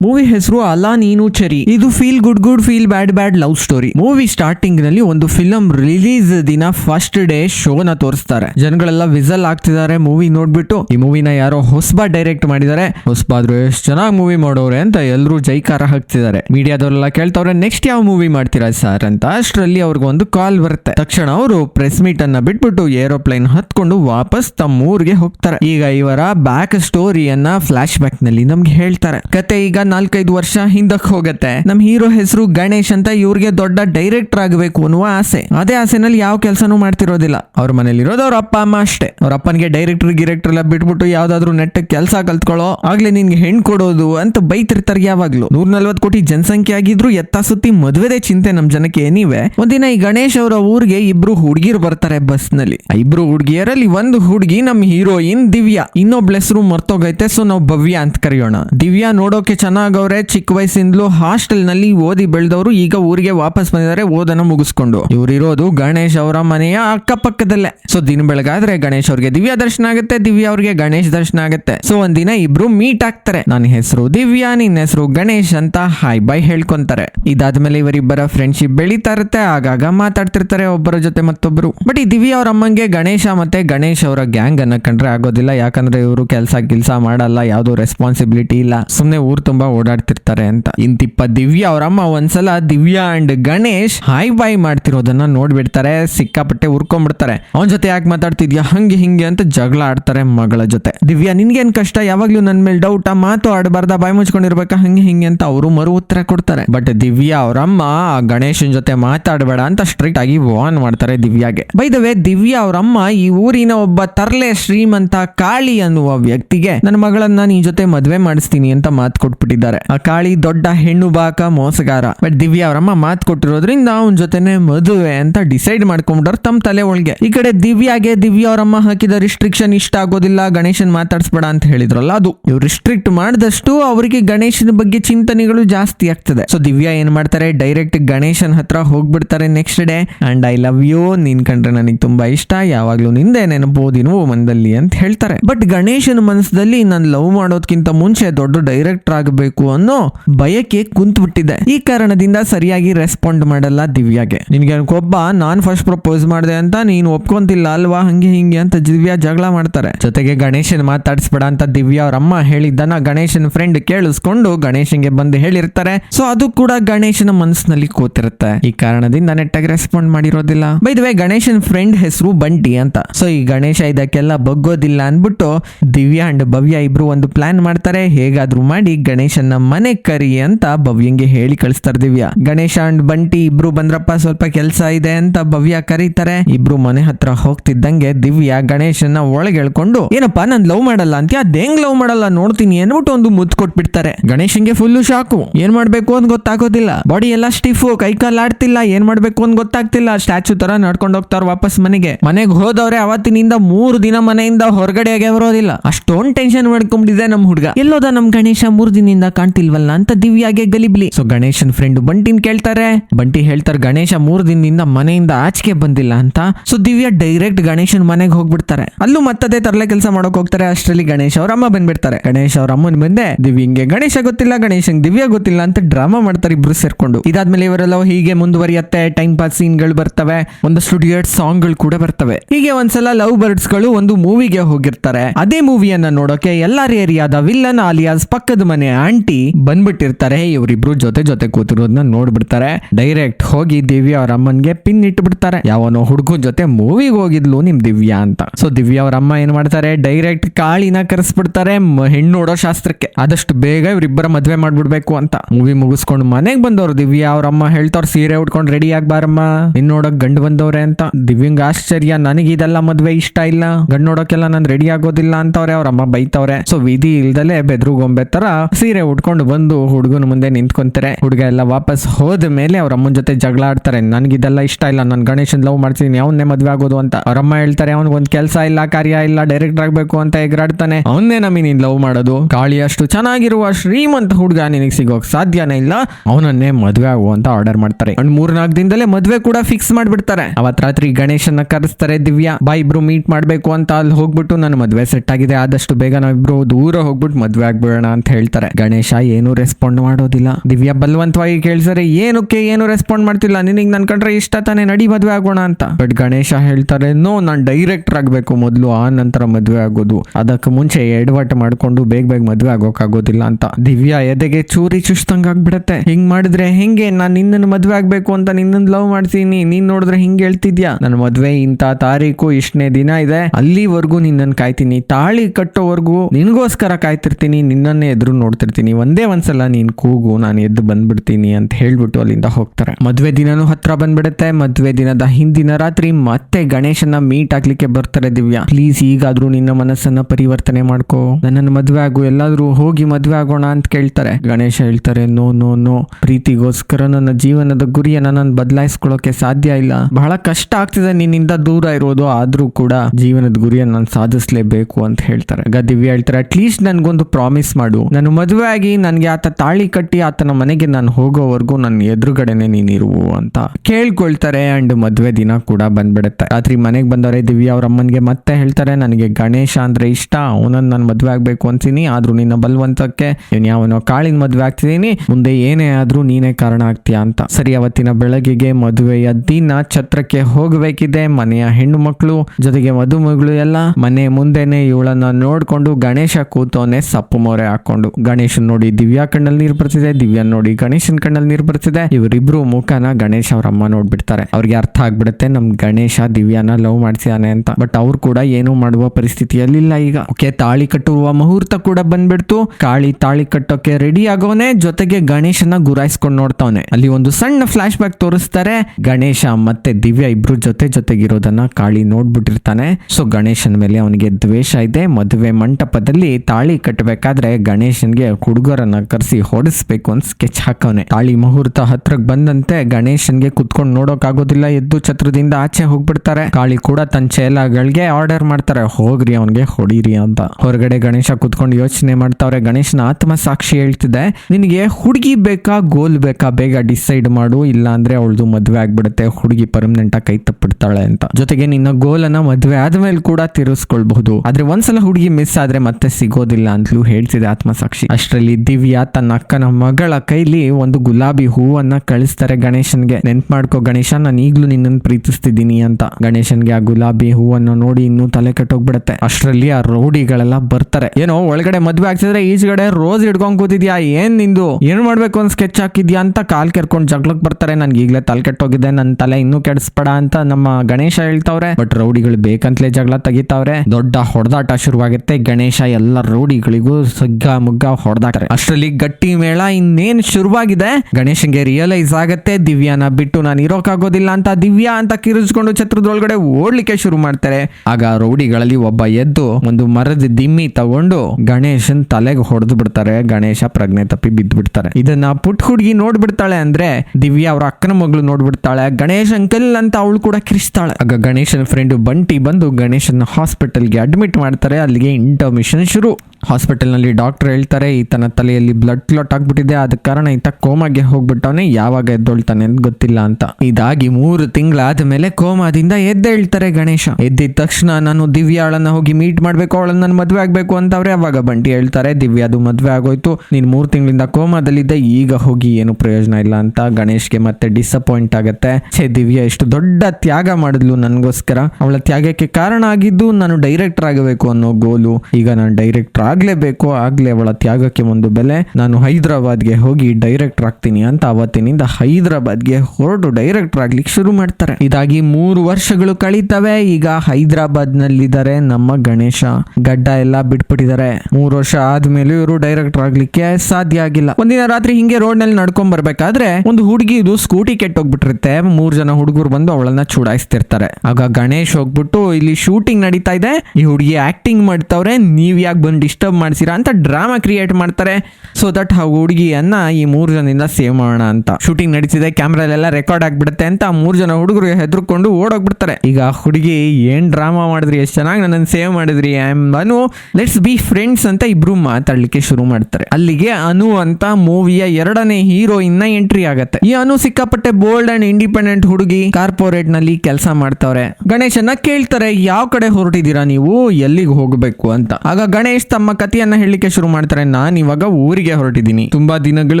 Movie ಹೆಸರು ಅಲಾ ನೀನು ಚರಿ. ಇದು feel good good feel bad bad love story movie ಸ್ಟಾರ್ಟಿಂಗ್ನಲ್ಲಿ ಒಂದು ಫಿಲಂ ರಿಲೀಸ್ ದಿನ ಫಸ್ಟ್ ಡೇ ಶೋನ ತೋರಿಸ್ತಾರೆ. ಜನಗಳೆಲ್ಲ ವಿಸಲ್ ಆಗ್ತಿದ್ದಾರೆ ಮೂವಿ ನೋಡ್ಬಿಟ್ಟು. ಈ ಮೂವಿನ ಯಾರೋ ಹೊಸಬ ಡೈರೆಕ್ಟ್ ಮಾಡಿದ್ದಾರೆ. ಹೊಸಬಾದ್ರು ಎಷ್ಟು ಚೆನ್ನಾಗಿ ಮೂವಿ ಮಾಡೋರೆ ಅಂತ ಎಲ್ಲರೂ ಜೈಕಾರ ಹಾಕ್ತಿದ್ದಾರೆ. ಮೀಡಿಯಾದವರೆಲ್ಲ ಕೇಳ್ತಾವ್ರೆ ನೆಕ್ಸ್ಟ್ ಯಾವ ಮೂವಿ ಮಾಡ್ತೀರಾ ಸರ್ ಅಂತ. ಅಷ್ಟರಲ್ಲಿ ಅವ್ರಿಗೆ ಒಂದು ಕಾಲ್ ಬರುತ್ತೆ. ತಕ್ಷಣ ಅವರು ಪ್ರೆಸ್ ಮೀಟ್ ಅನ್ನ ಬಿಟ್ಬಿಟ್ಟು ಏರೋಪ್ಲೇನ್ ಹತ್ಕೊಂಡು ವಾಪಸ್ ತಮ್ಮ ಊರಿಗೆ ಹೋಗ್ತಾರೆ. ಈಗ ಇವರ ಬ್ಯಾಕ್ ಸ್ಟೋರಿಯನ್ನ ಫ್ಲಾಶ್ ಬ್ಯಾಕ್ನಲ್ಲಿ ನಮ್ಗೆ ಹೇಳ್ತಾರೆ. ಕತೆ ಈಗ ನಾಲ್ಕೈದು ವರ್ಷ ಹಿಂದಕ್ಕೆ ಹೋಗತ್ತೆ. ನಮ್ ಹೀರೋ ಹೆಸರು ಗಣೇಶ್ ಅಂತ ಇವ್ರಿಗೆ ದೊಡ್ಡ ಡೈರೆಕ್ಟರ್ ಆಗಬೇಕು ಅನ್ನುವ ಆಸೆ. ಅದೇ ಆಸೆನಲ್ಲಿ ಯಾವ ಕೆಲಸನೂ ಮಾಡ್ತಿರೋದಿಲ್ಲ. ಅವ್ರ ಮನೇಲಿ ಇರೋದು ಅವ್ರ ಅಪ್ಪ, ಅಮ್ಮ ಅಷ್ಟೇ. ಅವ್ರ ಅಪ್ಪನಿಗೆ ಡೈರೆಕ್ಟರ್ ಗಿರೆಕ್ಟರ್ ಎಲ್ಲ ಬಿಟ್ಬಿಟ್ಟು ಯಾವ್ದಾದ್ರು ನೆಟ್ ಕೆಲಸ ಕಲ್ತ್ಕೊಳ್ಳೋ ಆಗ್ಲೇ ನಿನ್ಗೆ ಹೆಣ್ ಕೊಡೋದು ಅಂತ ಬೈತಿರ್ತಾರೆ ಯಾವಾಗ್ಲೂ. ನೂರ ನಲ್ವತ್ತು ಕೋಟಿ ಜನಸಂಖ್ಯೆ ಆಗಿದ್ರು ಎತ್ತ ಸುತ್ತಿ ಮದ್ವೆದೇ ಚಿಂತೆ ನಮ್ ಜನಕ್ಕೆ ಏನಿವೆ ಒಂದಿನ ಈ ಗಣೇಶ್ ಅವರ ಊರಿಗೆ ಇಬ್ರು ಹುಡುಗಿರು ಬರ್ತಾರೆ ಬಸ್ನಲ್ಲಿ ಇಬ್ರು ಹುಡುಗಿಯರಲ್ಲಿ ಒಂದು ಹುಡುಗಿ ನಮ್ ಹೀರೋಯಿನ್ ದಿವ್ಯಾ. ಇನ್ನೊಬ್ಳ ಹೆಸರು ಮರ್ತೋಗೈತೆ, ಸೊ ನಾವು ಭವ್ಯ ಅಂತ ಕರೆಯೋಣ. ದಿವ್ಯಾ ನೋಡೋಕೆ ಚೆನ್ನಾಗವ್ರೆ ಚಿಕ್ಕ ವಯಸ್ಸಿಂದಲೂ ಹಾಸ್ಟೆಲ್ನಲ್ಲಿ ಓದಿ ಬೆಳೆದವರು ಈಗ ಊರಿಗೆ ವಾಪಸ್ ಬಂದಿದ್ದಾರೆ, ಓದನ್ನು ಮುಗಿಸ್ಕೊಂಡು. ಇವ್ರಿರೋದು ಗಣೇಶ್ ಅವರ ಮನೆಯ ಅಕ್ಕಪಕ್ಕದಲ್ಲೇ. ಸೊ, ದಿನ ಬೆಳಗಾದ್ರೆ ಗಣೇಶ್ ಅವ್ರಿಗೆ ದಿವ್ಯಾ ದರ್ಶನ ಆಗುತ್ತೆ, ದಿವ್ಯಾ ಅವ್ರಿಗೆ ಗಣೇಶ್ ದರ್ಶನ ಆಗುತ್ತೆ. ಸೊ, ಒಂದಿನ ಇಬ್ರು ಮೀಟ್ ಆಗ್ತಾರೆ. ನನ್ನ ಹೆಸರು ದಿವ್ಯಾ, ನಿನ್ನ ಹೆಸರು ಗಣೇಶ್ ಅಂತ ಹಾಯ್ ಬೈ ಹೇಳ್ಕೊಂತಾರೆ. ಇದಾದ್ಮೇಲೆ ಇವರಿಬ್ಬರ ಫ್ರೆಂಡ್ಶಿಪ್ ಬೆಳೀತಾ ಇರುತ್ತೆ, ಆಗಾಗ ಮಾತಾಡ್ತಿರ್ತಾರೆ ಒಬ್ಬರ ಜೊತೆ ಮತ್ತೊಬ್ರು. ಬಟ್ ಈ ದಿವ್ಯಾ ಅವ್ರ ಅಮ್ಮಂಗೆ ಗಣೇಶ ಮತ್ತೆ ಗಣೇಶ್ ಅವರ ಗ್ಯಾಂಗ್ ಅನ್ನ ಕಂಡ್ರೆ ಆಗೋದಿಲ್ಲ. ಯಾಕಂದ್ರೆ ಇವರು ಕೆಲಸ ಗಿಲ್ಸ ಮಾಡಲ್ಲ, ಯಾವ್ದು ರೆಸ್ಪಾನ್ಸಿಬಿಲಿಟಿ ಇಲ್ಲ. ಸುಮ್ನೆ ಊರ್ ತುಂಬಾ ಓಡಾಡ್ತಿರ್ತಾರೆ ಅಂತ. ಇಂತಿಪ್ಪ ದಿವ್ಯಾ ಅವ್ರ ಅಮ್ಮ ಒಂದ್ಸಲ Divya and Ganesh hi bye ಮಾಡ್ತಿರೋದನ್ನ ನೋಡ್ಬಿಡ್ತಾರೆ, ಸಿಕ್ಕಾಪಟ್ಟೆ ಉರ್ಕೊಂಡ್ಬಿಡ್ತಾರೆ. ಅವನ್ ಜೊತೆ ಯಾಕೆ ಮಾತಾಡ್ತಿದ್ಯಾ? ಹಂಗೆ ಹಿಂಗೆ ಅಂತ ಜಗಳ ಆಡ್ತಾರೆ ಮಗಳ ಜೊತೆ. ದಿವ್ಯಾ, ನಿನ್ಗೇನ್ ಕಷ್ಟ? ಯಾವಾಗ್ಲೂ ನನ್ ಮೇಲೆ ಡೌಟ್ ಆ? ಮಾತು ಆಡಬಾರ್ದ? ಬಾಯ್ ಮುಚ್ಕೊಂಡಿರ್ಬೇಕಾ? ಹಂಗೆ ಹಿಂಗೆ ಅಂತ ಅವರು ಮರು ಉತ್ತರ ಕೊಡ್ತಾರೆ. ಬಟ್ ದಿವ್ಯಾ ಅವರಮ್ಮ ಗಣೇಶನ್ ಜೊತೆ ಮಾತಾಡಬೇಡ ಅಂತ ಸ್ಟ್ರಿಕ್ಟ್ ಆಗಿ ವಾನ್ ಮಾಡ್ತಾರೆ ದಿವ್ಯಾಗೆ. ಬೈ ದ ವೇ ದಿವ್ಯಾ ಅವರಮ್ಮ ಈ ಊರಿನ ಒಬ್ಬ ತರ್ಲೆ ಶ್ರೀಮಂತ ಕಾಳಿ ಅನ್ನುವ ವ್ಯಕ್ತಿಗೆ ನನ್ನ ಮಗಳನ್ನ ನೀ ಜೊತೆ ಮದ್ವೆ ಮಾಡಿಸ್ತೀನಿ ಅಂತ ಮಾತು ಕೊಟ್ಬಿಟ್ಟಿದ್ದಾರೆ. ಆ ಕಾಳಿ ದೊಡ್ಡ ಹೆಣ್ಣು ಬಾಕ ಮೋಸಗಾರ. ಬಟ್ ದಿವ್ಯಾ ಅವರಮ್ಮ ಮಾತು ಕೊಟ್ಟಿರೋದ್ರಿಂದ ಅವನ ಜೊತೆನೆ ಮದುವೆ ಅಂತ ಡಿಸೈಡ್ ಮಾಡ್ಕೊಂಡ್ರು ತಮ್ಮ ತಲೆ ಒಳಗೆ. ಈ ಕಡೆ ದಿವ್ಯಾಗೆ ದಿವ್ಯಾ ಅವರಮ್ಮ ಹಾಕಿದ ರಿಸ್ಟ್ರಿಕ್ಷನ್ ಇಷ್ಟ ಆಗೋದಿಲ್ಲ, ಗಣೇಶನ್ ಮಾತಾಡ್ಸ್ಬೇಡ ಅಂತ ಹೇಳಿದ್ರಲ್ಲ ಅದು. ಇವ್ರು ರಿಸ್ಟ್ರಿಕ್ಟ್ ಮಾಡಿದಷ್ಟು ಅವರಿಗೆ ಗಣೇಶನ ಬಗ್ಗೆ ಚಿಂತನೆಗಳು ಜಾಸ್ತಿ ಆಗ್ತದೆ. ಸೊ ದಿವ್ಯಾ ಏನ್ ಮಾಡ್ತಾರೆ? ಡೈರೆಕ್ಟ್ ಗಣೇಶನ್ ಹತ್ರ ಹೋಗ್ಬಿಡ್ತಾರೆ next day and I love you ನೀನ್ ಕಂಡ್ರೆ ನನಗೆ ತುಂಬಾ ಇಷ್ಟ, ಯಾವಾಗ್ಲೂ ನಿಂದೆ ನೆನಪು ಮನದಲ್ಲಿ ಅಂತ ಹೇಳ್ತಾರೆ. ಬಟ್ ಗಣೇಶನ ಮನಸ್ಸಲ್ಲಿ ನಾನು ಲವ್ ಮಾಡೋದ್ಕಿಂತ ಮುಂಚೆ ದೊಡ್ಡ ಡೈರೆಕ್ಟರ್ ಆಗಬೇಕು ಅನ್ನೋ ಬಯಕೆ ಕುಂತ್ಬಿಟ್ಟಿದೆ. ಈ ಕಾರಣದಿಂದ ಸರಿಯಾಗಿ ರೆಸ್ಪಾಂಡ್ ಮಾಡಲ್ಲ ದಿವ್ಯಾಗೆ. ನಿನ್ಗೆ ಒಬ್ಬ ನಾನ್ ಫಸ್ಟ್ ಪ್ರಪೋಸ್ ಮಾಡಿದೆ ಅಂತ ನೀನು ಒಪ್ಕೊಂತಿಲ್ಲ ಅಲ್ವಾ? ಹಂಗೆ ಹಿಂಗೆ ಅಂತ ದಿವ್ಯಾ ಜಗಳ ಮಾಡ್ತಾರೆ. ಜೊತೆಗೆ ಗಣೇಶನ್ ಮಾತಾಡಿಸ್ಬೇಡ ಅಂತ ದಿವ್ಯಾ ಅವ್ರ ಅಮ್ಮ ಹೇಳಿದ್ದನ್ನ ಗಣೇಶನ್ ಫ್ರೆಂಡ್ ಕೇಳಿಸ್ಕೊಂಡು ಗಣೇಶನ್ಗೆ ಬಂದು ಹೇಳಿರ್ತಾರೆ. ಸೊ ಅದು ಕೂಡ ಗಣೇಶನ ಮನಸ್ಸಿನಲ್ಲಿ ಕೂತಿರುತ್ತೆ. ಈ ಕಾರಣದಿಂದ ನೆಟ್ಟಾಗಿ ರೆಸ್ಪಾಂಡ್ ಮಾಡಿರೋದಿಲ್ಲ. ಬೈ ದ ವೇ ಗಣೇಶನ್ ಫ್ರೆಂಡ್ ಹೆಸರು ಬಂಟಿ ಅಂತ. ಸೊ ಈ ಗಣೇಶ ಇದಕ್ಕೆಲ್ಲ ಬಗ್ಗೋದಿಲ್ಲ ಅನ್ಬಿಟ್ಟು ದಿವ್ಯಾ ಅಂಡ್ ಭವ್ಯ ಇಬ್ರು ಒಂದು ಪ್ಲಾನ್ ಮಾಡ್ತಾರೆ. ಹೇಗಾದ್ರೂ ಮಾಡಿ ಗಣೇಶನ ಮನೆ ಕರಿ ಅಂತ ಭವ್ಯಂಗೆ ಹೇಳಿ ಕಳಿಸ್ತಾರೆ ದಿವ್ಯಾ. ಗಣೇಶ ಅಂಡ್ ಬಂಟಿ ಇಬ್ರು ಬಂದ್ರಪ್ಪ ಸ್ವಲ್ಪ ಕೆಲಸ ಇದೆ ಅಂತ ಭವ್ಯ ಕರೀತಾರೆ. ಇಬ್ರು ಮನೆ ಹತ್ರ ಹೋಗ್ತಿದ್ದಂಗೆ ದಿವ್ಯಾ ಗಣೇಶನ ಒಳಗೆ ಹೇಳ್ಕೊಂಡು ಏನಪ್ಪಾ, ನನ್ ಲವ್ ಮಾಡಲ್ಲ ಅಂತ ಅದ್ ಹೆಂಗ್ ಲವ್ ಮಾಡಲ್ಲ ನೋಡ್ತೀನಿ ಅನ್ಬಿಟ್ಟು ಒಂದು ಮುದ್ದು ಕೊಟ್ಬಿಡ್ತಾರೆ. ಗಣೇಶನ್ಗೆ ಫುಲ್ಲು ಶಾಕು. ಏನ್ ಮಾಡ್ಬೇಕು ಅಂತ ಗೊತ್ತಾಗೋದಿಲ್ಲ. ಬಾಡಿ ಎಲ್ಲ ಸ್ಟಿಫು ಕೈ ಕಾಲ್ ಆಡ್ತಿಲ್ಲ. ಏನ್ ಮಾಡ್ಬೇಕು ಅಂತ ಗೊತ್ತಾಗ್ತಿಲ್ಲ. ಸ್ಟ್ಯಾಚು ತರ ನಡ್ಕೊಂಡು ಹೋಗ್ತಾರ ವಾಪಸ್ ಮನೆಗೆ. ಮನೆಗೆ ಹೋದವ್ರೆ ಅವತ್ತಿನಿಂದ ಮೂರು ದಿನ ಮನೆಯಿಂದ ಹೊರಗಡೆಗೆ ಬರೋದಿಲ್ಲ. ಅಷ್ಟೊಂದ್ ಟೆನ್ಷನ್ ಮಾಡ್ಕೊಂಡಿದೆ ನಮ್ ಹುಡುಗ. ಎಲ್ಲೋದ ನಮ್ ಗಣೇಶ ಮೂರ್ ದಿನದಿಂದ? ಕಾಣ್ತಿಲ್ವಲ್ಲ ಅಂತ ದಿವ್ಯಾಗೆ ಗಲಿಬಿಲಿ. ಸೊ ಗಣೇಶನ್ ಫ್ರೆಂಡ್ ಬಂಟಿನ್ ಕೇಳ್ತಾರೆ. ಬಂಟಿ ಹೇಳ್ತಾರೆ, ಗಣೇಶ, ಮೂರ್ ದಿನದಿಂದ ಮನೆಯಿಂದ ಆಚೆಗೆ ಬಂದಿಲ್ಲ ಅಂತ. ಸೊ ದಿವ್ಯಾ ಡೈರೆಕ್ಟ್ ಗಣೇಶನ್ ಮನೆಗೆ ಹೋಗ್ಬಿಡ್ತಾರೆ. ಅಲ್ಲೂ ಮತ್ತದೇ ತರಲೆ ಕೆಲಸ ಮಾಡೋಕ್ ಹೋಗ್ತಾರೆ. ಅಷ್ಟರಲ್ಲಿ ಗಣೇಶ್ ಅವ್ರ ಅಮ್ಮ ಬಂದ್ಬಿಡ್ತಾರೆ. ಗಣೇಶ್ ಅವ್ರ ಅಮ್ಮನ ಮುಂದೆ ದಿವ್ಯಂಗೆ ಗಣೇಶ ಗೊತ್ತಿಲ್ಲ, ಗಣೇಶಂಗ್ ದಿವ್ಯಾ ಗೊತ್ತಿಲ್ಲ ಅಂತ ಡ್ರಾಮಾ ಮಾಡ್ತಾರೆ ಇಬ್ರು ಸೇರ್ಕೊಂಡು. ಇದಾದ್ಮೇಲೆ ಇವರೆಲ್ಲ ಹೀಗೆ ಮುಂದುವರಿಯತ್ತೆ. ಟೈಮ್ ಪಾಸ್ ಸೀನ್ಗಳು ಬರ್ತವೆ. ಒಂದಷ್ಟು ಸಾಂಗ್ ಸಾಂಗ್ಗಳು ಕೂಡ ಬರ್ತವೆ. ಹೀಗೆ ಒಂದ್ಸಲ ಲವ್ ಬರ್ಡ್ಸ್ಗಳು ಒಂದು ಮೂವಿಗೆ ಹೋಗಿರ್ತಾರೆ. ಅದೇ ಮೂವಿಯನ್ನ ನೋಡೋಕೆ ಎಲ್ಲಾರ್ ಏರಿಯಾದ ವಿಲ್ಲನ್ ಆಲಿಯಾಸ್ ಪಕ್ಕದ ಮನೆ ಆಂಟಿ ಬಂದ್ಬಿಟ್ಟಿರ್ತಾರೆ, ಇವರಿಬ್ರು ಜೊತೆ ಜೊತೆ ಕೂತಿರೋದನ್ನ ನೋಡ್ಬಿಡ್ತಾರೆ. ಡೈರೆಕ್ಟ್ ಹೋಗಿ ದಿವ್ಯಾ ಅವ್ರ ಅಮ್ಮನ್ಗೆ ಪಿನ್ ಇಟ್ಬಿಡ್ತಾರೆ. ಯಾವನೋ ಹುಡುಗ ಜೊತೆ ಮೂವಿಗೆ ಹೋಗಿದ್ಲು ನಿಮ್ ದಿವ್ಯಾ ಅಂತ. ಸೊ ದಿವ್ಯಾ ಅವ್ರ ಅಮ್ಮ ಏನ್ ಮಾಡ್ತಾರೆ ಡೈರೆಕ್ಟ್ ಕಾಳಿನ ಕರೆಸ್ಬಿಡ್ತಾರೆ ಹೆಣ್ಣು ನೋಡೋ ಶಾಸ್ತ್ರಕ್ಕೆ. ಆದಷ್ಟು ಬೇಗ ಇವ್ರಿಬ್ಬರ ಮದ್ವೆ ಮಾಡ್ಬಿಡ್ಬೇಕು ಅಂತ. ಮೂವಿ ಮುಗಿಸ್ಕೊಂಡು ಮನೆಗ್ ಬಂದವ್ರು ದಿವ್ಯಾ ಅವ್ರ ಅಮ್ಮ. ಹೇಳ್ತಾವ್ರ ಸೀರೆ ಉಟ್ಕೊಂಡು ರೆಡಿ ಆಗ್ಬಾರಮ್ಮ. ಇನ್ ನೋಡಕ್ ಗಂಡು ಬಂದವ್ರೆ ಅಂತ. ದಿವ್ಯಂಗ್ ಆಶ್ಚರ್ಯ ನನಗೆ ಇದೆಲ್ಲ ಮದ್ವೆ ಇಷ್ಟ ಇಲ್ಲ. ಗಂಡ್ ನೋಡೋಕೆಲ್ಲ ನಾನು ರೆಡಿ ಆಗೋದಿಲ್ಲ ಅಂತವ್ರೆ, ಅವ್ರ ಅಮ್ಮ ಬೈತವ್ರೆ. ಸೊ ವಿಧಿ ಇಲ್ದಲೆ ಬೆದ್ರು ಗೊಂಬೆ ತರ ಸೀರೆ ಉಟ್ಕೊಂಡು ಬಂದು ಹುಡುಗನ ಮುಂದೆ ನಿಂತ್ಕೊಂತಾರೆ. ಹುಡುಗ ಎಲ್ಲ ವಾಪಸ್ ಹೋದ ಮೇಲೆ ಅವ್ರ ಅಮ್ಮನ ಜೊತೆ ಜಗಳ ಆಡ್ತಾರೆ. ನನಗಿದೆಲ್ಲ ಇಷ್ಟ ಇಲ್ಲ. ನಾನು ಗಣೇಶನ್ ಲವ್ ಮಾಡ್ತೀನಿ ಅವನ್ನೇ ಮದ್ವೆ ಆಗೋದು ಅಂತ. ಅವ್ರಮ್ಮ ಹೇಳ್ತಾರೆ ಅವ್ನಿಗೊಂದ್ ಕೆಲಸ ಇಲ್ಲ, ಕಾರ್ಯ ಇಲ್ಲ ಡೈರೆಕ್ಟರ್ ಆಗ್ಬೇಕು ಅಂತ ಎಗರಾಡ್ತಾನೆ. ಅವನ್ನೇ ನಮಿ ನೀನ್ ಲವ್ ಮಾಡೋದು. ಕಾಳಿ ಅಷ್ಟು ಚೆನ್ನಾಗಿರುವ ಶ್ರೀಮಂತ ಹುಡುಗ ನಿನಗೆ ಸಿಗೋಕ್ ಸಾಧ್ಯನೇ ಇಲ್ಲ. ಅವನನ್ನೇ ಮದ್ವೆ ಆಗು ಅಂತ ಆರ್ಡರ್ ಮಾಡ್ತಾರೆ. ಅಂಡ್ ಮೂರ್ನಾಲ್ಕು ದಿನದಲ್ಲೇ ಮದ್ವೆ ಕೂಡ ಫಿಕ್ಸ್ ಮಾಡ್ಬಿಡ್ತಾರೆ. ಅವತ್ ರಾತ್ರಿ ಗಣೇಶನ ಕರೆಸ್ತಾರೆ ದಿವ್ಯಾ. ಬಾ, ಇಬ್ರು ಮೀಟ್ ಮಾಡ್ಬೇಕು ಅಂತ ಅಲ್ಲಿ ಹೋಗ್ಬಿಟ್ಟು ನನ್ನ ಮದ್ವೆ ಸೆಟ್ ಆಗಿದೆ. ಆದಷ್ಟು ಬೇಗ ನಾವಿಬ್ರು ದೂರ ಹೋಗ್ಬಿಟ್ಟು ಮದ್ವೆ ಆಗ್ಬಿಡೋಣ ಅಂತ ಹೇಳ್ತಾರೆ. ಗಣೇಶ, ಏನು ರೆಸ್ಪಾಂಡ್ ಮಾಡೋದಿಲ್ಲ. ದಿವ್ಯಾ ಬಲವಂತವಾಗಿ ಕೇಳ್ತಾರೆ ಏನಕ್ಕೆ ಏನು ರೆಸ್ಪಾಂಡ್ ಮಾಡ್ತಿಲ್ಲ? ನಿನಗೆ ನನ್ ಕಂಡ್ರೆ ಇಷ್ಟ ತಾನೇ? ನಡಿ ಮದ್ವೆ ಆಗೋಣ ಅಂತ. ಬಟ್ ಗಣೇಶ ಹೇಳ್ತಾರೆ ನೋ ನಾನ್ ಡೈರೆಕ್ಟರ್ ಆಗ್ಬೇಕು ಮೊದಲು, ಆ ನಂತರ ಮದ್ವೆ ಆಗೋದು. ಅದಕ್ಕೆ ಮುಂಚೆ ಎಡವಟ್ ಮಾಡ್ಕೊಂಡು ಬೇಗ ಬೇಗ ಮದ್ವೆ ಆಗೋಕ್ಕಾಗೋದಿಲ್ಲ ಅಂತ. ದಿವ್ಯಾ ಎದೆಗೆ ಚೂರಿ ಚುಸ್ತಂಗ್ ಆಗ್ಬಿಡತ್ತೆ. ಹಿಂಗ್ ಮಾಡಿದ್ರೆ ಹೆಂಗೆ? ನಾನ್ ನಿನ್ನನ್ನು ಮದ್ವೆ ಆಗ್ಬೇಕು ಅಂತ ನಿನ್ನನ್ನು ಲವ್ ಮಾಡ್ತೀನಿ. ನೀನ್ ನೋಡಿದ್ರೆ ಹಿಂಗ್ ಹೇಳ್ತಿದ್ಯಾ? ನನ್ನ ಮದ್ವೆ ಇಂತ ತಾರೀಕು ಇಷ್ಟನೇ ದಿನ ಇದೆ. ಅಲ್ಲಿವರೆಗೂ ನಿನ್ನನ್ನು ಕಾಯ್ತೀನಿ. ತಾಳಿ ಕಟ್ಟೋವರೆಗೂ ನಿನಗೋಸ್ಕರ ಕಾಯ್ತಿರ್ತೀನಿ. ನಿನ್ನನ್ನೇ ಎದುರು ನೋಡ್ತಿರ್ತೀನಿ. ಒಂದೇ ಒಂದ್ಸಲ ನೀನು ಕೂಗು, ನಾನು ಎದ್ದು ಬಂದ್ಬಿಡ್ತೀನಿ ಅಂತ ಹೇಳ್ಬಿಟ್ಟು ಅಲ್ಲಿಂದ ಹೋಗ್ತಾರೆ. ಮದುವೆ ದಿನನೂ ಹತ್ರ ಬಂದ್ಬಿಡುತ್ತೆ. ಮದುವೆ ದಿನದ ಹಿಂದಿನ ರಾತ್ರಿ ಮತ್ತೆ ಗಣೇಶನ ಮೀಟ್ ಆಗ್ಲಿಕ್ಕೆ ಬರ್ತಾರೆ ದಿವ್ಯಾ. ಪ್ಲೀಸ್ ಈಗಾದ್ರೂ ನಿನ್ನ ಮನಸ್ಸನ್ನ ಪರಿವರ್ತನೆ ಮಾಡ್ಕೋ. ನನ್ನನ್ನು ಮದುವೆ ಆಗು, ಎಲ್ಲಾದ್ರೂ ಹೋಗಿ ಮದುವೆ ಆಗೋಣ ಅಂತ ಕೇಳ್ತಾರೆ. ಗಣೇಶ ಹೇಳ್ತಾರೆ, ನೋ ನೋ ನೋ. ಪ್ರೀತಿಗೋಸ್ಕರ ನನ್ನ ಜೀವನದ ಗುರಿಯನ್ನ ನಾನು ಬದಲಾಯಿಸ್ಕೊಳ್ಳೋಕೆ ಸಾಧ್ಯ ಇಲ್ಲ. ಬಹಳ ಕಷ್ಟ ಆಗ್ತಿದೆ ನಿನ್ನಿಂದ ದೂರ ಇರೋದು. ಆದ್ರೂ ಕೂಡ ಜೀವನದ ಗುರಿಯನ್ನು ನಾನು ಸಾಧಿಸ್ಲೇಬೇಕು ಅಂತ ಹೇಳ್ತಾರೆ. ಗದಿವಿ ದಿವ್ಯಾ ಹೇಳ್ತಾರೆ ಅಟ್ಲೀಸ್ಟ್ ನನ್ಗೊಂದು ಪ್ರಾಮಿಸ್ ಮಾಡು. ನಾನು ಮದುವೆ ಆಗಿ ನನಗೆ ಆತ ತಾಳಿ ಕಟ್ಟಿ ಆತನ ಮನೆಗೆ ನಾನು ಹೋಗೋವರೆಗೂ ನನ್ನ ಎದುರುಗಡೆನೆ ನೀನಿರುವು ಅಂತ ಕೇಳ್ಕೊಳ್ತಾರೆ ಅಂಡ್ ಮದುವೆ ದಿನ ಕೂಡ ಬಂದ್ಬಿಡುತ್ತೆ. ರಾತ್ರಿ ಮನೆಗೆ ಬಂದವರೇ ದಿವ್ಯಾ ಅವ್ರ ಅಮ್ಮನಿಗೆ ಮತ್ತೆ ಹೇಳ್ತಾರೆ, ನನಗೆ ಗಣೇಶ ಅಂದ್ರೆ ಇಷ್ಟ, ಅವನನ್ನ ನಾನು ಮದುವೆ ಆಗ್ಬೇಕು ಅಂತೀನಿ ಆದ್ರೂ ನಿನ್ನ ಬಲವಂತಕ್ಕೆ ಇವ್ನು ಯಾವನೋ ಕಾಳಿನ ಮದುವೆ ಆಗ್ತಿದ್ದೀನಿ ಮುಂದೆ ಏನೇ ಆದ್ರೂ ನೀನೇ ಕಾರಣ ಆಗ್ತೀಯಾ ಅಂತ. ಸರಿ, ಅವತ್ತಿನ ಬೆಳಗ್ಗೆಗೆ ಮದುವೆಯ ದಿನ ಛತ್ರಕ್ಕೆ ಹೋಗಬೇಕಿದೆ, ಮನೆಯ ಹೆಣ್ಣು ಮಕ್ಕಳು ಜೊತೆಗೆ ಮದುಮಗಳು ಎಲ್ಲ. ಮನೆ ಮುಂದೆನೆ ಇವಳನ್ನ ನೋಡ್ಕೊಂಡು ಗಣೇಶ ಕೂತೋನೆ ಸಪ್ಪು ಮೊರೆ ಹಾಕೊಂಡು ಗಣೇಶನ್ ನೋಡಿ ದಿವ್ಯಾ ಕಣ್ಣಲ್ಲಿ ನೀರು ಬರ್ತಿದೆ, ದಿವ್ಯಾ ನೋಡಿ ಗಣೇಶನ್ ಕಣ್ಣಲ್ಲಿ ನೀರು ಬರ್ತಿದೆ. ಇವರಿಬ್ರು ಮುಖನ ಗಣೇಶ ಅವ್ರ ಅಮ್ಮ ನೋಡ್ಬಿಡ್ತಾರೆ. ಅವ್ರಿಗೆ ಅರ್ಥ ಆಗ್ಬಿಡುತ್ತೆ ನಮ್ ಗಣೇಶ ದಿವ್ಯಾನ ಲವ್ ಮಾಡ್ಸಿದಾನೆ ಅಂತ. ಬಟ್ ಅವ್ರು ಕೂಡ ಏನು ಮಾಡುವ ಪರಿಸ್ಥಿತಿಯಲ್ಲಿಲ್ಲ ಈಗ. ಓಕೆ, ತಾಳಿ ಕಟ್ಟುವ ಮುಹೂರ್ತ ಕೂಡ ಬಂದ್ಬಿಡ್ತು. ಕಾಳಿ ತಾಳಿ ಕಟ್ಟೋಕೆ ರೆಡಿ ಆಗೋನೆ. ಜೊತೆಗೆ ಗಣೇಶನ ಗುರಾಯಿಸ್ಕೊಂಡು ನೋಡ್ತಾವನೆ. ಅಲ್ಲಿ ಒಂದು ಸಣ್ಣ ಫ್ಲಾಶ್ ಬ್ಯಾಕ್ ತೋರಿಸ್ತಾರೆ. ಗಣೇಶ ಮತ್ತೆ ದಿವ್ಯಾ ಇಬ್ರು ಜೊತೆ ಜೊತೆಗಿರೋದನ್ನ ಕಾಳಿ ನೋಡ್ಬಿಟ್ಟಿರ್ತಾನೆ. ಸೊ ಗಣೇಶನ ಮೇಲೆ ಅವನಿಗೆ ದ್ವೇಷ ಇದೆ. ಮದುವೆ ಮಂಟಪದಲ್ಲಿ ತಾಳಿ ಕಟ್ಟಬೇಕಾದ್ರೆ ಗಣೇಶನ್ಗೆ ಹುಡುಗರನ್ನ ಕರೆಸಿ ಹೊಡಿಸ್ಬೇಕು ಅಂತ ಸ್ಕೆಚ್ ಹಾಕವನೆ. ತಾಳಿ ಮುಹೂರ್ತ ಹತ್ರಕ್ಕೆ ಬಂದಂತೆ ಗಣೇಶನ್ಗೆ ಕುತ್ಕೊಂಡು ನೋಡೋಕಾಗೋದಿಲ್ಲ, ಎದ್ದು ಛತ್ರದಿಂದ ಆಚೆ ಹೋಗ್ಬಿಡ್ತಾರೆ. ಕಾಳಿ ಕೂಡ ತನ್ನ ಚೇಲಗಳಿಗೆ ಆರ್ಡರ್ ಮಾಡ್ತಾರೆ. ಹೋಗ್ರಿ ಅವನ್ಗೆ, ಹೊಡೀರಿ ಅಂತ. ಹೊರಗಡೆ ಗಣೇಶ ಕುತ್ಕೊಂಡು ಯೋಚನೆ ಮಾಡ್ತಾವ್ರೆ. ಗಣೇಶನ ಆತ್ಮ ಸಾಕ್ಷಿ ಹೇಳ್ತಿದೆ. ನಿನಗೆ ಹುಡುಗಿ ಬೇಕಾ, ಗೋಲ್ ಬೇಕಾ? ಬೇಗ ಡಿಸೈಡ್ ಮಾಡು. ಇಲ್ಲ ಅಂದ್ರೆ ಅವಳದು ಮದುವೆ ಆಗ್ಬಿಡುತ್ತೆ. ಹುಡುಗಿ ಪರ್ಮನೆಂಟ್ ಆಗಿ ಕೈ ತಪ್ಪಿಡ್ತಾಳೆ ಅಂತ. ಜೊತೆಗೆ ನಿನ್ನ ಗೋಲನ್ನ ಮದುವೆ ಆದ್ಮೇಲೆ ಕೂಡ ತಿರುಸ್ಕೊಳ್ಬಹುದು. ಆದ್ರೆ ಒಂದ್ಸಲ ಹುಡುಗಿ ಮಿಸ್ ಆದ್ರೆ ಮತ್ತೆ ಸಿಗೋದಿಲ್ಲ ಅಂತಲೂ ಹೇಳ್ತಿದೆ ಆತ್ಮಸಾಕ್ಷಿ. ಅಷ್ಟರಲ್ಲಿ ದಿವ್ಯಾ ತನ್ನ ಅಕ್ಕನ ಮಗಳ ಕೈಲಿ ಒಂದು ಗುಲಾಬಿ ಹೂವನ್ನ ಕಳಿಸ್ತಾರೆ ಗಣೇಶನ್ಗೆ. ನೆನ್ಪ್ ಮಾಡ್ಕೋ ಗಣೇಶ, ನಾನು ಈಗ್ಲೂ ನಿನ್ನನ್ನು ಪ್ರೀತಿಸ್ತಿದ್ದೀನಿ ಅಂತ. ಗಣೇಶನ್ಗೆ ಆ ಗುಲಾಬಿ ಹೂವನ್ನು ನೋಡಿ ಇನ್ನೂ ತಲೆ ಕಟ್ಟೋಗ್ಬಿಡತ್ತೆ. ಅಷ್ಟರಲ್ಲಿ ಆ ರೌಡಿಗಳೆಲ್ಲ ಬರ್ತಾರೆ. ಏನೋ ಒಳಗಡೆ ಮದ್ವೆ ಆಗ್ತಿದ್ರೆ ಈಚೆಗಡೆ ರೋಸ್ ಹಿಡ್ಕೊಂಡ್ ಕೂತಿದ್ಯಾ? ಏನ್ ನಿಂದು? ಏನ್ ಮಾಡ್ಬೇಕು ಅಂತ ಸ್ಕೆಚ್ ಹಾಕಿದ್ಯಾ ಅಂತ ಕಾಲ್ ಕೆರ್ಕೊಂಡು ಜಗಳಕ್ಕೆ ಬರ್ತಾರೆ. ನನ್ಗೆ ಈಗ್ಲೇ ತಲೆ ಕೆಟ್ಟೋಗಿದೆ ನನ್ನ ತಲೆ ಇನ್ನೂ ಕೆಡಿಸ್ಬೇಡ ಅಂತ ನಮ್ಮ ಗಣೇಶ ಹೇಳ್ತಾವ್ರೆ. ಬಟ್ ರೌಡಿಗಳು ಬೇಕಂತಲೇ ಜಗಳ ತೆಗಿತಾವ್ರೆ. ದೊಡ್ಡ ಹೊಡೆದಾಟ ಶುರುವಾಗುತ್ತೆ ಗಣೇಶ ಎಲ್ಲ ರೌಡಿಗಳಿಗೂ ಸಗ್ಗ ಮುಗ್ಗ ಹೊಡೆದಾಕ್ತಾರೆ ಅಷ್ಟರಲ್ಲಿ ಗಟ್ಟಿ ಮೇಳ ಇನ್ನೇನ್ ಶುರುವಾಗಿದೆ? ಗಣೇಶನ್ಗೆ ರಿಯಲೈಸ್ ಆಗತ್ತೆ, ದಿವ್ಯಾನ ಬಿಟ್ಟು ನಾನು ಇರೋಕ್ಕಾಗೋದಿಲ್ಲ ಅಂತ ದಿವ್ಯಾ ಅಂತ ಕಿರಿಸ್ಕೊಂಡು ಛತ್ರದೊಳಗಡೆ ಓಡ್ಲಿಕ್ಕೆ ಶುರು ಮಾಡ್ತಾರೆ. ಆಗ ರೌಡಿಗಳಲ್ಲಿ ಒಬ್ಬ ಎದ್ದು ಒಂದು ಮರದ ದಿಮ್ಮಿ ತಗೊಂಡು ಗಣೇಶನ್ ತಲೆಗೆ ಹೊಡೆದು ಬಿಡ್ತಾರೆ. ಗಣೇಶ ಪ್ರಜ್ಞೆ ತಪ್ಪಿ ಬಿದ್ದು ಬಿಡ್ತಾರೆ ಇದನ್ನ ಪುಟ್ ಹುಡುಗಿ ನೋಡ್ಬಿಡ್ತಾಳೆ ಅಂದ್ರೆ ದಿವ್ಯಾ ಅವ್ರ ಅಕ್ಕನ ಮಗಳು ನೋಡ್ಬಿಡ್ತಾಳೆ, ಗಣೇಶ್ ಅಂಕಲ್ ಅಂತ ಅವಳು ಕೂಡ ಕಿರಿಸ್ತಾಳೆ ಆಗ ಗಣೇಶನ್ ಫ್ರೆಂಡ್ ಬಂಟಿ ಬಂದು ಗಣೇಶನ್ ಹಾಸ್ಪಿಟಲ್ಗೆ ಅಡ್ಮಿಟ್ ಮಾಡ್ತಾರೆ. ಅಲ್ಲಿಗೆ ಇಂಟರ್ಮಿಷನ್ ಶುರು. ಹಾಸ್ಪಿಟಲ್ನಲ್ಲಿ ಡಾಕ್ಟರ್ ಹೇಳ್ತಾರೆ, ಈತನ ತಲೆಯಲ್ಲಿ ಬ್ಲಡ್ ಕ್ಲಾಟ್ ಆಗ್ಬಿಟ್ಟಿದೆ, ಆದ ಕಾರಣ ಈತ ಕೋಮಾಗೆ ಹೋಗ್ಬಿಟ್ಟವನೆ, ಯಾವಾಗ ಎದ್ದೊಳ್ತಾನೆ ಅಂತ ಗೊತ್ತಿಲ್ಲ ಅಂತ. ಇದಾಗಿ ಮೂರು ತಿಂಗಳಾದ ಮೇಲೆ ಕೋಮಾದಿಂದ ಎದ್ದೇಳ್ತಾರೆ ಗಣೇಶ. ಎದ್ದಿದ ತಕ್ಷಣ ನಾನು ದಿವ್ಯಾಳನ್ನ ಹೋಗಿ ಮೀಟ್ ಮಾಡ್ಬೇಕು, ಅವಳನ್ನ ನಾನು ಮದ್ವೆ ಆಗ್ಬೇಕು ಅಂತವ್ರೆ ಅವಾಗ ಬಂಟಿ ಹೇಳ್ತಾರೆ ದಿವ್ಯಾದು ಮದ್ವೆ ಆಗೋಯ್ತು. ನೀನ್ ಮೂರು ತಿಂಗಳಿಂದ ಕೋಮಾದಲ್ಲಿದ್ದೆ, ಈಗ ಹೋಗಿ ಏನು ಪ್ರಯೋಜನ ಇಲ್ಲ ಅಂತ ಗಣೇಶ್ಗೆ ಮತ್ತೆ ಡಿಸಪಾಯಿಂಟ್ ಆಗತ್ತೆ. ಛೇ, ದಿವ್ಯಾ ಎಷ್ಟು ದೊಡ್ಡ ತ್ಯಾಗ ಮಾಡಿದ್ಲು ನನಗೋಸ್ಕರ. ಅವಳ ತ್ಯಾಗಕ್ಕೆ ಕಾರಣ ಆಗಿದ್ದು ನಾನು ಡೈರೆಕ್ಟರ್ ಆಗಬೇಕು ಅನ್ನೋ ಗೋಲು. ಈಗ ನಾನು ಡೈರೆಕ್ಟರ್ ಆಗ್ಲೇಬೇಕು, ಆಗ್ಲೇ ಅವಳ ತ್ಯಾಗಕ್ಕೆ ಒಂದು ಬೆಲೆ. ನಾನು ಹೈದರಾಬಾದ್ಗೆ ಹೋಗಿ ಡೈರೆಕ್ಟರ್ ಆಗ್ತೀನಿ ಅಂತ ಅವತ್ತಿನಿಂದ ಹೈದರಾಬಾದ್ಗೆ ಹೊರಟು ಡೈರೆಕ್ಟರ್ ಆಗ್ಲಿಕ್ಕೆ ಶುರು ಮಾಡ್ತಾರೆ. ಇದಾಗಿ ಮೂರು ವರ್ಷಗಳು ಕಳೀತವೆ, ಈಗ ಹೈದರಾಬಾದ್ ನಲ್ಲಿದ್ದಾರೆ ನಮ್ಮ ಗಣೇಶ. ಗಡ್ಡ ಎಲ್ಲ ಬಿಟ್ಬಿಟ್ಟಿದ್ದಾರೆ. ಮೂರು ವರ್ಷ ಆದ್ಮೇಲೆ ಇವರು ಡೈರೆಕ್ಟರ್ ಆಗ್ಲಿಕ್ಕೆ ಸಾಧ್ಯ ಆಗಿಲ್ಲ. ಒಂದಿನ ರಾತ್ರಿ ಹಿಂಗೆ ರೋಡ್ನಲ್ಲಿ ನಡ್ಕೊಂಡ್ ಬರ್ಬೇಕಾದ್ರೆ ಒಂದು ಹುಡುಗಿ ಇದು ಸ್ಕೂಟಿ ಕೆಟ್ಟೋಗ್ಬಿಟ್ಟಿರುತ್ತೆ. ಮೂರ್ ಜನ ಹುಡುಗರು ಬಂದು ಅವಳನ್ನ ಚುಡಾಯಿಸ್ತಿರ್ತಾರೆ. ಆಗ ಗಣೇಶ್ ಹೋಗ್ಬಿಟ್ಟು ಇಲ್ಲಿ ಶೂಟಿಂಗ್ ನಡೀತಾ ಇದೆ. ಈ ಹುಡುಗಿ ಆಕ್ಟಿಂಗ್ ಮಾಡ್ತಾವ್ರೆ ನೀವ್ ಯಾಕೆ ಬಂದು ಮಾಡ್ತೀರಾ ಅಂತ ಡ್ರಾಮಾ ಕ್ರಿಯೇಟ್ ಮಾಡ್ತಾರೆ. ಸೊ ದಟ್ ಆ ಹುಡುಗಿಯನ್ನ ಈ ಮೂರು ಜನದಿಂದ ಸೇವ್ ಮಾಡೋಣ ಅಂತ. ಶೂಟಿಂಗ್ ನಡೀತಿದೆ ಕ್ಯಾಮ್ರಾಲೆಲ್ಲ ರೆಕಾರ್ಡ್ ಆಗ್ಬಿಡುತ್ತೆ ಅಂತ ಮೂರು ಜನ ಹುಡುಗರು ಹೆದರ್ಕೊಂಡು ಓಡೋಗ್ಬಿಡ್ತಾರೆ. ಈಗ ಹುಡುಗಿ ಏನ್ ಡ್ರಾಮಾ ಮಾಡಿದ್ರಿ, ಎಷ್ಟು ಚೆನ್ನಾಗಿ ನನ್ನನ್ನು ಸೇವ್ ಮಾಡಿದ್ರಿ ಅನು ಲೆಟ್ಸ್ ಬಿ ಫ್ರೆಂಡ್ಸ್ ಅಂತ ಇಬ್ರು ಮಾತಾಡ್ಲಿಕ್ಕೆ ಶುರು ಮಾಡ್ತಾರೆ. ಅಲ್ಲಿಗೆ ಅನು ಅಂತ ಮೂವಿಯ ಎರಡನೇ ಹೀರೋಯಿನ್ನ ಎಂಟ್ರಿ ಆಗತ್ತೆ. ಈ ಅನು ಸಿಕ್ಕಾಪಟ್ಟೆ ಬೋಲ್ಡ್ ಅಂಡ್ ಇಂಡಿಪೆಂಡೆಂಟ್ ಹುಡುಗಿ ಕಾರ್ಪೊರೇಟ್ನಲ್ಲಿ ಕೆಲಸ ಮಾಡ್ತಾವ್ರೆ. ಗಣೇಶನ ಕೇಳ್ತಾರೆ, ಯಾವ ಕಡೆ ಹೊರಟಿದ್ದೀರಾ ನೀವು? ಎಲ್ಲಿಗೆ ಹೋಗಬೇಕು? ಅಂತ. ಆಗ ಗಣೇಶ್ ತಮ್ಮ ತಮ್ಮ ಕಥೆಯನ್ನ ಹೇಳಲಿಕ್ಕೆ ಶುರು ಮಾಡ್ತಾರೆ. ನಾನು ಇವಾಗ ಊರಿಗೆ ಹೊರಟಿದ್ದೀನಿ. ತುಂಬಾ ದಿನಗಳ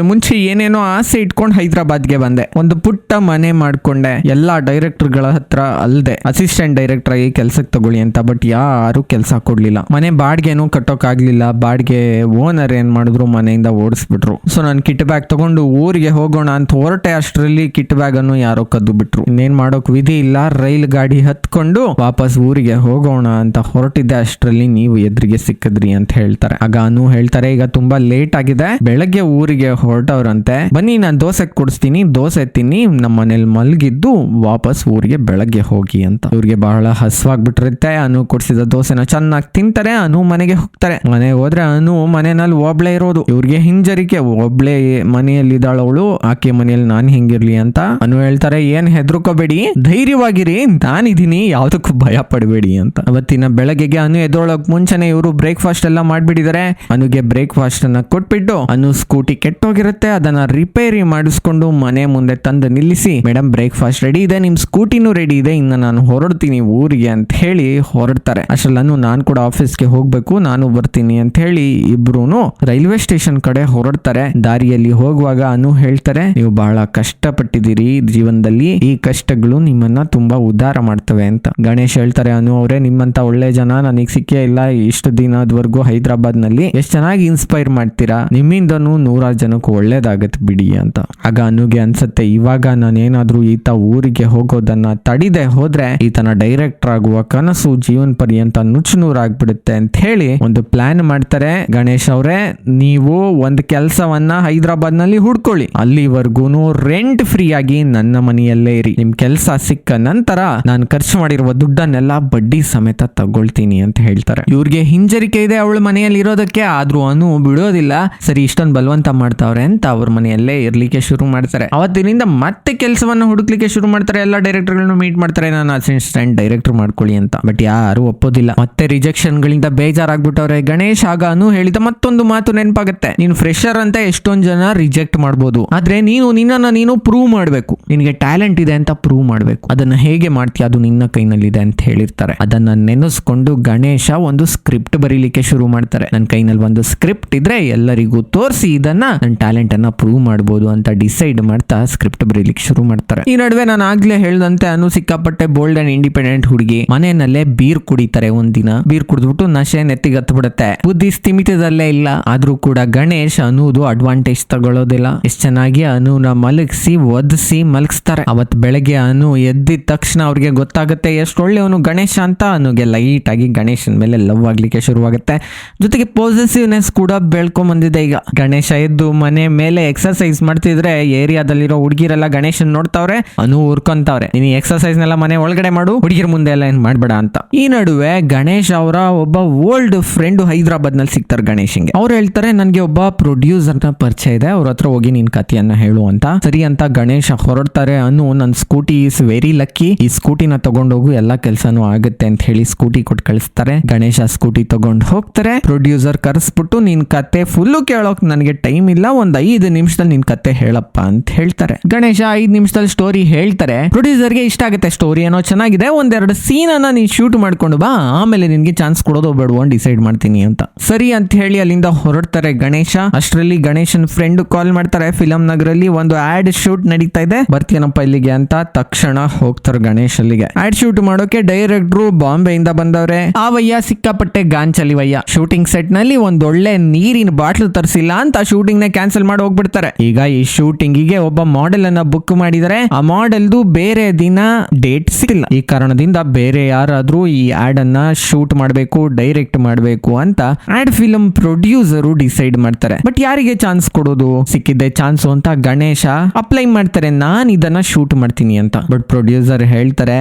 ಮುಂಚೆ ಏನೇನೋ ಆಸೆ ಇಟ್ಕೊಂಡು ಹೈದರಾಬಾದ್ಗೆ ಬಂದೆ. ಒಂದು ಪುಟ್ಟ ಮನೆ ಮಾಡ್ಕೊಂಡೆ. ಎಲ್ಲಾ ಡೈರೆಕ್ಟರ್ಗಳ ಹತ್ರ ಅಲ್ದೆ, ಅಸಿಸ್ಟೆಂಟ್ ಡೈರೆಕ್ಟರ್ ಆಗಿ ಕೆಲ್ಸಕ್ಕೆ ತಗೊಳ್ಳಿ ಅಂತ, ಬಟ್ ಯಾರು ಕೆಲಸ ಕೊಡ್ಲಿಲ್ಲ. ಮನೆ ಬಾಡ್ಗೆನೂ ಕಟ್ಟೋಕ್ ಆಗ್ಲಿಲ್ಲ ಬಾಡ್ಗೆ ಓನರ್ ಏನ್ ಮಾಡಿದ್ರು ಮನೆಯಿಂದ ಓಡಿಸ್ಬಿಟ್ರು. ಸೊ ನಾನು ಕಿಟ್ ಬ್ಯಾಗ್ ತಗೊಂಡು ಊರಿಗೆ ಹೋಗೋಣ ಅಂತ ಹೊರಟೆ. ಅಷ್ಟರಲ್ಲಿ ಕಿಟ್ ಬ್ಯಾಗ್ ಅನ್ನು ಯಾರೋ ಕದ್ದು ಬಿಟ್ರು. ಇನ್ನೇನ್ ಮಾಡೋಕ್ ವಿಧಿ ಇಲ್ಲ. ರೈಲ್ ಗಾಡಿ ಹತ್ಕೊಂಡು ವಾಪಸ್ ಊರಿಗೆ ಹೋಗೋಣ ಅಂತ ಹೊರಟಿದ್ದೆ. ಅಷ್ಟರಲ್ಲಿ ನೀವು ಎದುರಿಗೆ ಸಿಕ್ಕಿದ್ರಿ ಅಂತ ಹೇಳ್ತಾರೆ. ಆಗ ಅನು ಹೇಳ್ತಾರೆ, ಈಗ ತುಂಬಾ ಲೇಟ್ ಆಗಿದೆ. ಬೆಳಗ್ಗೆ ಊರಿಗೆ ಹೊರಟವ್ರಂತೆ. ಬನ್ನಿ, ನಾನು ದೋಸೆ ಕುಡಿಸ್ತೀನಿ. ದೋಸೆ ತಿನ್ನಿ. ನಮ್ಮ ಮನೇಲಿ ಮಲಗಿದ್ದು ವಾಪಸ್ ಊರಿಗೆ ಬೆಳಗ್ಗೆ ಹೋಗಿ ಅಂತ. ಇವ್ರಿಗೆ ಬಹಳ ಹಸ್ವಾಗ್ಬಿಟ್ಟಿರುತ್ತೆ ಅನು ಕೊಡ್ಸಿದ ದೋಸೆನ ಚೆನ್ನಾಗಿ ತಿಂತಾರೆ. ಅನು ಮನೆಗೆ ಹೋಗ್ತಾರೆ. ಮನೆ ಹೋದ್ರೆ ಅನು ಮನೆಯಲ್ಲಿ ಒಬ್ಳೆ ಇರೋದು. ಇವ್ರಿಗೆ ಹಿಂಜರಿಕೆ. ಒಬ್ಳೆ ಮನೆಯಲ್ಲಿ ಇದ್ದಾಳವಳು ಆಕೆ ಮನೆಯಲ್ಲಿ ನಾನು ಹೆಂಗಿರ್ಲಿ ಅಂತ ಅನು ಹೇಳ್ತಾರೆ, ಏನ್ ಹೆದರ್ಕೋಬೇಡಿ. ಧೈರ್ಯವಾಗಿರಿ. ನಾನಿದ್ದೀನಿ. ಯಾವ್ದಕ್ಕೂ ಭಯ ಪಡಬೇಡಿ ಅಂತ. ಅವತ್ತಿನ ಬೆಳಗ್ಗೆಗೆ ಅನು ಎದ್ರೊಳಗ್ ಮುಂಚೆನೆ ಇವರು ಬ್ರೇಕ್ಫಾಸ್ಟ್ ಎಲ್ಲ ಮಾಡ್ಬಿಟ್ಟಿದ್ದಾರೆ. ಅನುಗೆ ಬ್ರೇಕ್ಫಾಸ್ಟ್ ಅನ್ನ ಕೊಟ್ಬಿಟ್ಟು ಅನು ಸ್ಕೂಟಿ ಕೆಟ್ಟೋಗಿರುತ್ತೆ. ಅದನ್ನ ರಿಪೇರಿ ಮಾಡಿಸ್ಕೊಂಡು ಮನೆ ಮುಂದೆ ತಂದು ನಿಲ್ಲಿಸಿ ಮೇಡಮ್ ಬ್ರೇಕ್ಫಾಸ್ಟ್ ರೆಡಿ ಇದೆ. ನಿಮ್ ಸ್ಕೂಟಿನೂ ರೆಡಿ ಇದೆ. ಇನ್ನು ನಾನು ಹೊರಡ್ತೀನಿ ಊರಿಗೆ ಅಂತ ಹೇಳಿ ಹೊರಡ್ತಾರೆ. ಅಷ್ಟ್ರಲ್ಲಿ ನಾನು ಕೂಡ ಆಫೀಸ್ಗೆ ಹೋಗ್ಬೇಕು. ನಾನು ಬರ್ತೀನಿ ಅಂತ ಹೇಳಿ ಇಬ್ರು ರೈಲ್ವೆ ಸ್ಟೇಷನ್ ಕಡೆ ಹೊರಡ್ತಾರೆ. ದಾರಿಯಲ್ಲಿ ಹೋಗುವಾಗ ಅನು ಹೇಳ್ತಾರೆ, ನೀವು ಬಹಳ ಕಷ್ಟಪಟ್ಟಿದ್ದೀರಿ ಜೀವನದಲ್ಲಿ. ಈ ಕಷ್ಟಗಳು ನಿಮ್ಮನ್ನ ತುಂಬಾ ಉದ್ಧಾರ ಮಾಡ್ತವೆ ಅಂತ. ಗಣೇಶ್ ಹೇಳ್ತಾರೆ, ಅನು ಅವರೇ, ನಿಮ್ಮಂತ ಒಳ್ಳೆ ಜನ ನನಗೆ ಸಿಕ್ಕೇ ಇಲ್ಲ. ಇಷ್ಟು ದಿನದವರೆಗೂ ಹೈದರಾಬಾದ್ನಲ್ಲಿ ಎಷ್ಟು ಚೆನ್ನಾಗಿ ಇನ್ಸ್ಪೈರ್ ಮಾಡ್ತೀರಾ? ನಿಮ್ಮಿಂದನೂ ನೂರಾರು ಜನಕ್ಕೂ ಒಳ್ಳೇದಾಗತ್ತೆ ಬಿಡಿ ಅಂತ. ಆಗ ಅನುಗೆ ಅನ್ಸತ್ತೆ, ಇವಾಗ ನಾನೇನಾದ್ರೂ ಈತ ಊರಿಗೆ ಹೋಗೋದನ್ನ ತಡಿದೆ ಹೋದ್ರೆ ಈತನ ಡೈರೆಕ್ಟರ್ ಆಗುವ ಕನಸು ಜೀವನ್ ಪರ್ಯಂತ ನುಚ್ಚು ನೂರಾಗ್ಬಿಡುತ್ತೆ ಅಂತ ಹೇಳಿ ಒಂದು ಪ್ಲಾನ್ ಮಾಡ್ತಾರೆ. ಗಣೇಶ್ ಅವರೇ, ನೀವು ಒಂದು ಕೆಲಸವನ್ನ ಹೈದರಾಬಾದ್ನಲ್ಲಿ ಹುಡ್ಕೊಳ್ಳಿ. ಅಲ್ಲಿವರೆಗೂ ರೆಂಟ್ ಫ್ರೀ ಆಗಿ ನನ್ನ ಮನೆಯಲ್ಲೇ ಇರಿ. ನಿಮ್ ಕೆಲಸ ಸಿಕ್ಕ ನಂತರ ನಾನು ಖರ್ಚು ಮಾಡಿರುವ ದುಡ್ಡನ್ನೆಲ್ಲ ಬಡ್ಡಿ ಸಮೇತ ತಗೊಳ್ತೀನಿ ಅಂತ ಹೇಳ್ತಾರೆ. ಇವ್ರಿಗೆ ಹಿಂಜರಿಕೆ ಇದೆ ಅವಳ ಮನೆಯಲ್ಲಿ ಇರೋದಕ್ಕೆ ಆದ್ರೂ ಅನು ಬಿಡೋದಿಲ್ಲ. ಸರಿ, ಇಷ್ಟೊಂದು ಬಲವಂತ ಮಾಡ್ತಾವ್ರೆ ಅಂತ ಅವ್ರ ಮನೆಯಲ್ಲೇ ಇರ್ಲಿಕ್ಕೆ ಶುರು ಮಾಡ್ತಾರೆ. ಅವತ್ತಿನಿಂದ ಮತ್ತೆ ಕೆಲಸವನ್ನ ಹುಡುಕ್ಲಿಕ್ಕೆ ಶುರು ಮಾಡ್ತಾರೆ. ಎಲ್ಲ ಡೈರೆಕ್ಟರ್ಗಳನ್ನು ಮೀಟ್ ಮಾಡ್ತಾರೆ. ನಾನು ಅಸಿಸ್ಟೆಂಟ್ ಡೈರೆಕ್ಟರ್ ಮಾಡ್ಕೊಳ್ಳಿ ಅಂತ. ಬಟ್ ಯಾರು ಒಪ್ಪೋದಿಲ್ಲ. ಮತ್ತೆ ರಿಜೆಕ್ಷನ್ ಗಳಿಂದ ಬೇಜಾರಾಗ್ಬಿಟ್ಟವ್ರೆ. ಗಣೇಶ್ ಆಗ ಅನು ಹೇಳಿದ ಮತ್ತೊಂದು ಮಾತು ನೆನಪಾಗುತ್ತೆ. ನೀನು ಫ್ರೆಶರ್ ಅಂತ ಎಷ್ಟೊಂದು ಜನ ರಿಜೆಕ್ಟ್ ಮಾಡ್ಬೋದು. ಆದ್ರೆ ನೀನು ನಿನ್ನನ್ನ ನೀನು ಪ್ರೂವ್ ಮಾಡಬೇಕು. ನಿನಗೆ ಟ್ಯಾಲೆಂಟ್ ಇದೆ ಅಂತ ಪ್ರೂವ್ ಮಾಡಬೇಕು. ಅದನ್ನ ಹೇಗೆ ಮಾಡ್ತೀಯ? ಅದು ನಿನ್ನ ಕೈನಲ್ಲಿದೆ ಅಂತ ಹೇಳಿರ್ತಾರೆ. ಅದನ್ನ ನೆನೆಸ್ಕೊಂಡು ಗಣೇಶ ಒಂದು ಸ್ಕ್ರಿಪ್ಟ್ ಬರೀಲಿಕ್ಕೆ ಶುರು ಮಾಡ್ತಾರೆ. ನನ್ನ ಕೈನಲ್ಲಿ ಒಂದು ಸ್ಕ್ರಿಪ್ಟ್ ಇದ್ರೆ ಎಲ್ಲರಿಗೂ ತೋರಿಸಿ ಇದನ್ನ ನನ್ನ ಟ್ಯಾಲೆಂಟ್ ಅನ್ನ ಪ್ರೂವ್ ಮಾಡ್ಬೋದು ಅಂತ ಡಿಸೈಡ್ ಮಾಡ್ತಾ ಸ್ಕ್ರಿಪ್ಟ್ ಬರೀಲಿಕ್ಕೆ ಶುರು ಮಾಡ್ತಾರೆ. ಈ ನಡುವೆ ನಾನು ಆಗ್ಲೇ ಹೇಳ್ದಂತೆ ಅನು ಸಿಕ್ಕಾಪಟ್ಟೆ ಬೋಲ್ಡ್ ಅಂಡ್ ಇಂಡಿಪೆಂಡೆಂಟ್ ಹುಡುಗಿ. ಮನೆಯಲ್ಲೇ ಬೀರ್ ಕುಡಿತಾರೆ ಒಂದಿನ. ಬೀರ್ ಕುಡಿದ್ಬಿಟ್ಟು ನಶೆ ನೆತ್ತಿಗೆ ಹತ್ತು ಬಿಡುತ್ತೆ ಬುದ್ಧಿ ಸ್ಥಿಮಿತದಲ್ಲೇ ಇಲ್ಲ. ಆದ್ರೂ ಕೂಡ ಗಣೇಶ್ ಅನುದು ಅಡ್ವಾಂಟೇಜ್ ತಗೊಳ್ಳೋದಿಲ್ಲ. ಎಷ್ಟು ಚೆನ್ನಾಗಿ ಅನುನ ಮಲಗಿಸಿ, ಒದಿಸಿ ಮಲಗಿಸ್ತಾರೆ. ಅವತ್ ಬೆಳಗ್ಗೆ ಅನು ಎದ್ದಿದ ತಕ್ಷಣ ಅವ್ರಿಗೆ ಗೊತ್ತಾಗುತ್ತೆ ಎಷ್ಟು ಒಳ್ಳೆಯವನು ಗಣೇಶ ಅಂತ. ಅನುಗೆ ಲೈಟ್ ಆಗಿ ಗಣೇಶನ ಮೇಲೆ ಲವ್ ಆಗ್ಲಿಕ್ಕೆ ಶುರುವಾಗುತ್ತೆ. ಜೊತೆಗೆ ಪಾಸಿಟಿವ್ನೆಸ್ ಕೂಡ ಬೆಳ್ಕೊಂಡ್ ಬಂದಿದೆ ಈಗ. ಗಣೇಶ ಎದ್ದು ಮನೆ ಮೇಲೆ ಎಕ್ಸರ್ಸೈಸ್ ಮಾಡ್ತಿದ್ರೆ ಏರಿಯಾದಲ್ಲಿರೋ ಹುಡುಗಿರೆಲ್ಲ ಗಣೇಶನ್ ನೋಡ್ತಾವ್ರೆ, ಅನು ಊರ್ಕೊಂತಾವ್ರೆ. ನೀನು ಎಕ್ಸರ್ಸೈಸ್ ನೆಲ್ಲ ಮನೆ ಒಳಗಡೆ ಮಾಡು, ಹುಡುಗಿರ ಮುಂದೆ ಎಲ್ಲ ಏನ್ ಮಾಡ್ಬೇಡ ಅಂತ. ಈ ನಡುವೆ ಗಣೇಶ್ ಅವರ ಒಬ್ಬ ಓಲ್ಡ್ ಫ್ರೆಂಡ್ ಹೈದರಾಬಾದ್ನಲ್ಲಿ ಸಿಗ್ತಾರೆ ಗಣೇಶನ್ಗೆ. ಅವ್ರು ಹೇಳ್ತಾರೆ, ನನ್ಗೆ ಒಬ್ಬ ಪ್ರೊಡ್ಯೂಸರ್ನ ಪರಿಚಯ ಇದೆ, ಅವ್ರ ಹತ್ರ ಹೋಗಿ ನಿನ್ ಕಥೆಯನ್ನ ಹೇಳು ಅಂತ. ಸರಿ ಅಂತ ಗಣೇಶ ಹೊರಡ್ತಾರೆ, ಅನು, ನನ್ ಸ್ಕೂಟಿ ಇಸ್ ವೆರಿ ಲಕ್ಕಿ ಈ ಸ್ಕೂಟಿನ ತಗೊಂಡೋಗು, ಎಲ್ಲಾ ಕೆಲಸನೂ ಆಗುತ್ತೆ ಅಂತ ಹೇಳಿ ಸ್ಕೂಟಿ ಕೊಟ್ಟು ಕಳಿಸ್ತಾರೆ. ಗಣೇಶ ಸ್ಕೂಟಿ ತಗೊಂಡು ಹೋಗ್ತಾರೆ. ಪ್ರೊಡ್ಯೂಸರ್ ಕರೆಸ್ಬಿಟ್ಟು ನಿನ್ ಕತೆ ಫುಲ್ಲು ಕೇಳೋಕ್ ನನಗೆ ಟೈಮ್ ಇಲ್ಲ. ಒಂದ್ ಐದು ನಿಮಿಷದಲ್ಲಿ ನಿನ್ ಕತೆ ಹೇಳಪ್ಪ ಅಂತ ಹೇಳ್ತಾರೆ. ಗಣೇಶ, ಐದ್ ನಿಮಿಷದಲ್ಲಿ ಸ್ಟೋರಿ ಹೇಳ್ತಾರೆ. ಪ್ರೊಡ್ಯೂಸರ್ಗೆ ಇಷ್ಟ ಆಗುತ್ತೆ ಸ್ಟೋರಿ ಏನೋ ಚೆನ್ನಾಗಿದೆ. ಒಂದೆರಡು ಸೀನ್ ಅನ್ನ ನೀನ್ ಶೂಟ್ ಮಾಡ್ಕೊಂಡು ಬಾ. ಆಮೇಲೆ ನಿನ್ಗೆ ಚಾನ್ಸ್ ಕೊಡೋದು ಬೇಡುವ ಡಿಸೈಡ್ ಮಾಡ್ತೀನಿ ಅಂತ. ಸರಿ ಅಂತ ಹೇಳಿ ಅಲ್ಲಿಂದ ಹೊರಡ್ತಾರೆ ಗಣೇಶ. ಅಷ್ಟರಲ್ಲಿ ಗಣೇಶನ್ ಫ್ರೆಂಡ್ ಕಾಲ್ ಮಾಡ್ತಾರೆ. ಫಿಲಂ ನಗರಲ್ಲಿ ಒಂದು ಆಡ್ ಶೂಟ್ ನಡೀತಾ ಇದೆ. ಬರ್ತೀನಪ್ಪ ಇಲ್ಲಿಗೆ ಅಂತ ತಕ್ಷಣ ಹೋಗ್ತಾರೆ ಗಣೇಶ್ ಅಲ್ಲಿಗೆ. ಆಡ್ ಶೂಟ್ ಮಾಡೋಕೆ ಡೈರೆಕ್ಟ್ರು ಬಾಂಬೆಯಿಂದ ಬಂದವ್ರೆ. ಆ ವಯ್ಯ ಸಿಕ್ಕಾಪಟ್ಟೆ ಗಾಂಚಲಿ ವಯ್ಯ ಶೂಟಿಂಗ್ ಸೆಟ್ನಲ್ಲಿ ಒಂದೊಳ್ಳೆ ನೀರಿನ ಬಾಟ್ಲು ತರಿಸಿಲ್ಲ ಅಂತ ಶೂಟಿಂಗ್ನ ಕ್ಯಾನ್ಸಲ್ ಮಾಡಿ ಹೋಗ್ಬಿಡ್ತಾರೆ. ಈಗ ಈ ಶೂಟಿಂಗ್ಗೆ ಒಬ್ಬ ಮಾಡೆಲ್ ಅನ್ನ ಬುಕ್ ಮಾಡಿದರೆ, ಆ ಮಾಡೆಲ್ದು ಬೇರೆ ದಿನ ಡೇಟ್ ಸಿಗಲ್ಲ ಈ ಕಾರಣದಿಂದ ಬೇರೆ ಯಾರಾದ್ರೂ ಈ ಆಡ್ ಅನ್ನ ಶೂಟ್ ಮಾಡಬೇಕು ಡೈರೆಕ್ಟ್ ಮಾಡಬೇಕು ಅಂತ ಆಡ್ ಫಿಲಂ ಪ್ರೊಡ್ಯೂಸರು ಡಿಸೈಡ್ ಮಾಡ್ತಾರೆ. ಬಟ್ ಯಾರಿಗೆ ಚಾನ್ಸ್ ಕೊಡೋದು? ಸಿಕ್ಕಿದ್ದೆ ಚಾನ್ಸ್ ಅಂತ ಗಣೇಶ ಅಪ್ಲೈ ಮಾಡ್ತಾರೆ, ನಾನು ಇದನ್ನ ಶೂಟ್ ಮಾಡ್ತೀನಿ ಅಂತ. ಬಟ್ ಪ್ರೊಡ್ಯೂಸರ್ ಹೇಳ್ತಾರೆ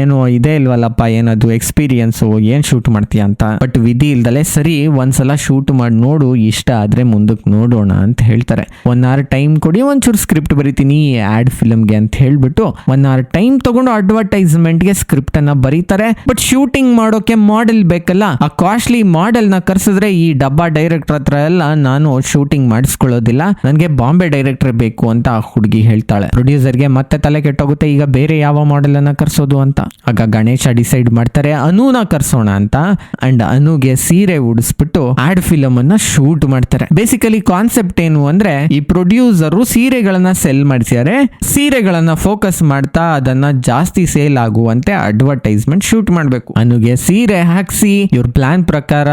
ಏನು ಇದೆ ಇಲ್ವಲ್ಲಪ್ಪ ಏನದು ಎಕ್ಸ್ಪೀರಿಯನ್ಸ್ ಏನ್ ಶೂಟ್ ಮಾಡ್ತೀಯ ಅಂತ? ಬಟ್ ವಿಧಿ ಇಲ್ದಲೆ ಸರಿ, ಒಂದ್ಸಲ ಶೂಟ್ ಮಾಡಿ, ನೋಡು, ಇಷ್ಟ ಆದ್ರೆ ಮುಂದಕ್ಕೆ ನೋಡೋಣ ಅಂತ ಹೇಳ್ತಾರೆ. ಒನ್ ಅವರ್ ಟೈಮ್ ಕೊಡಿ, ಒಂಚೂರು ಸ್ಕ್ರಿಪ್ಟ್ ಬರಿತೀನಿ ಆಡ್ ಫಿಲ್ಮ್ಗೆ ಅಂತ ಹೇಳ್ಬಿಟ್ಟು ಒನ್ ಅವರ್ ಟೈಮ್ ತಗೊಂಡು ಅಡ್ವರ್ಟೈಸ್ಮೆಂಟ್ಗೆ ಸ್ಕ್ರಿಪ್ಟ್ ಅನ್ನ ಬರೀತಾರೆ. ಬಟ್ ಶೂಟಿಂಗ್ ಮಾಡೋಕೆ ಮಾಡೆಲ್ ಬೇಕಲ್ಲ? ಆ ಕಾಸ್ಟ್ಲಿ ಮಾಡೆಲ್ನ ಕರ್ಸಿದ್ರೆ ಈ ಡಬ್ಬಾ ಡೈರೆಕ್ಟರ್ ಹತ್ರ ಎಲ್ಲ ನಾನು ಶೂಟಿಂಗ್ ಮಾಡಿಸ್ಕೊಳ್ಳೋದಿಲ್ಲ. ನನಗೆ ಬಾಂಬೆ ಡೈರೆಕ್ಟರ್ ಬೇಕು ಅಂತ ಆ ಹುಡುಗಿ ಹೇಳ್ತಾಳೆ. ಪ್ರೊಡ್ಯೂಸರ್ಗೆ ಮತ್ತೆ ತಲೆ ಕೆಟ್ಟೋಗುತ್ತೆ, ಈಗ ಬೇರೆ ಯಾವ ಮಾಡೆಲ್ ಅನ್ನ ಕರ್ಸೋದು ಅಂತ. ಆಗ ಗಣೇಶ ಡಿಸೈಡ್ ಮಾಡ್ತಾರೆ, ಅನೂನ ಕರ್ಸೋಣ ಅಂತ. ಅಂಡ್ ಅನುಗೆ ಸೀರೆ ಉಡಿಸ್ಬಿಟ್ಟು ಆಡ್ ಫಿಲಮ್ ಅನ್ನ ಶೂಟ್ ಮಾಡ್ತಾರೆ. ಬೇಸಿಕಲಿ ಕಾನ್ಸೆಪ್ಟ್ ಏನು ಅಂದ್ರೆ ಈ ಪ್ರೊಡ್ಯೂಸರ್ ಸೀರೆಗಳನ್ನ ಸೆಲ್ ಮಾಡಿಸಿದ್ದಾರೆ. ಸೀರೆಗಳನ್ನ ಫೋಕಸ್ ಮಾಡ್ತಾ ಅದನ್ನ ಜಾಸ್ತಿ ಸೇಲ್ ಆಗುವಂತೆ ಅಡ್ವರ್ಟೈಸ್ಮೆಂಟ್ ಶೂಟ್ ಮಾಡಬೇಕು. ಅನುಗೆ ಸೀರೆ ಹಾಕ್ಸಿ ಇವ್ರ ಪ್ಲಾನ್ ಪ್ರಕಾರ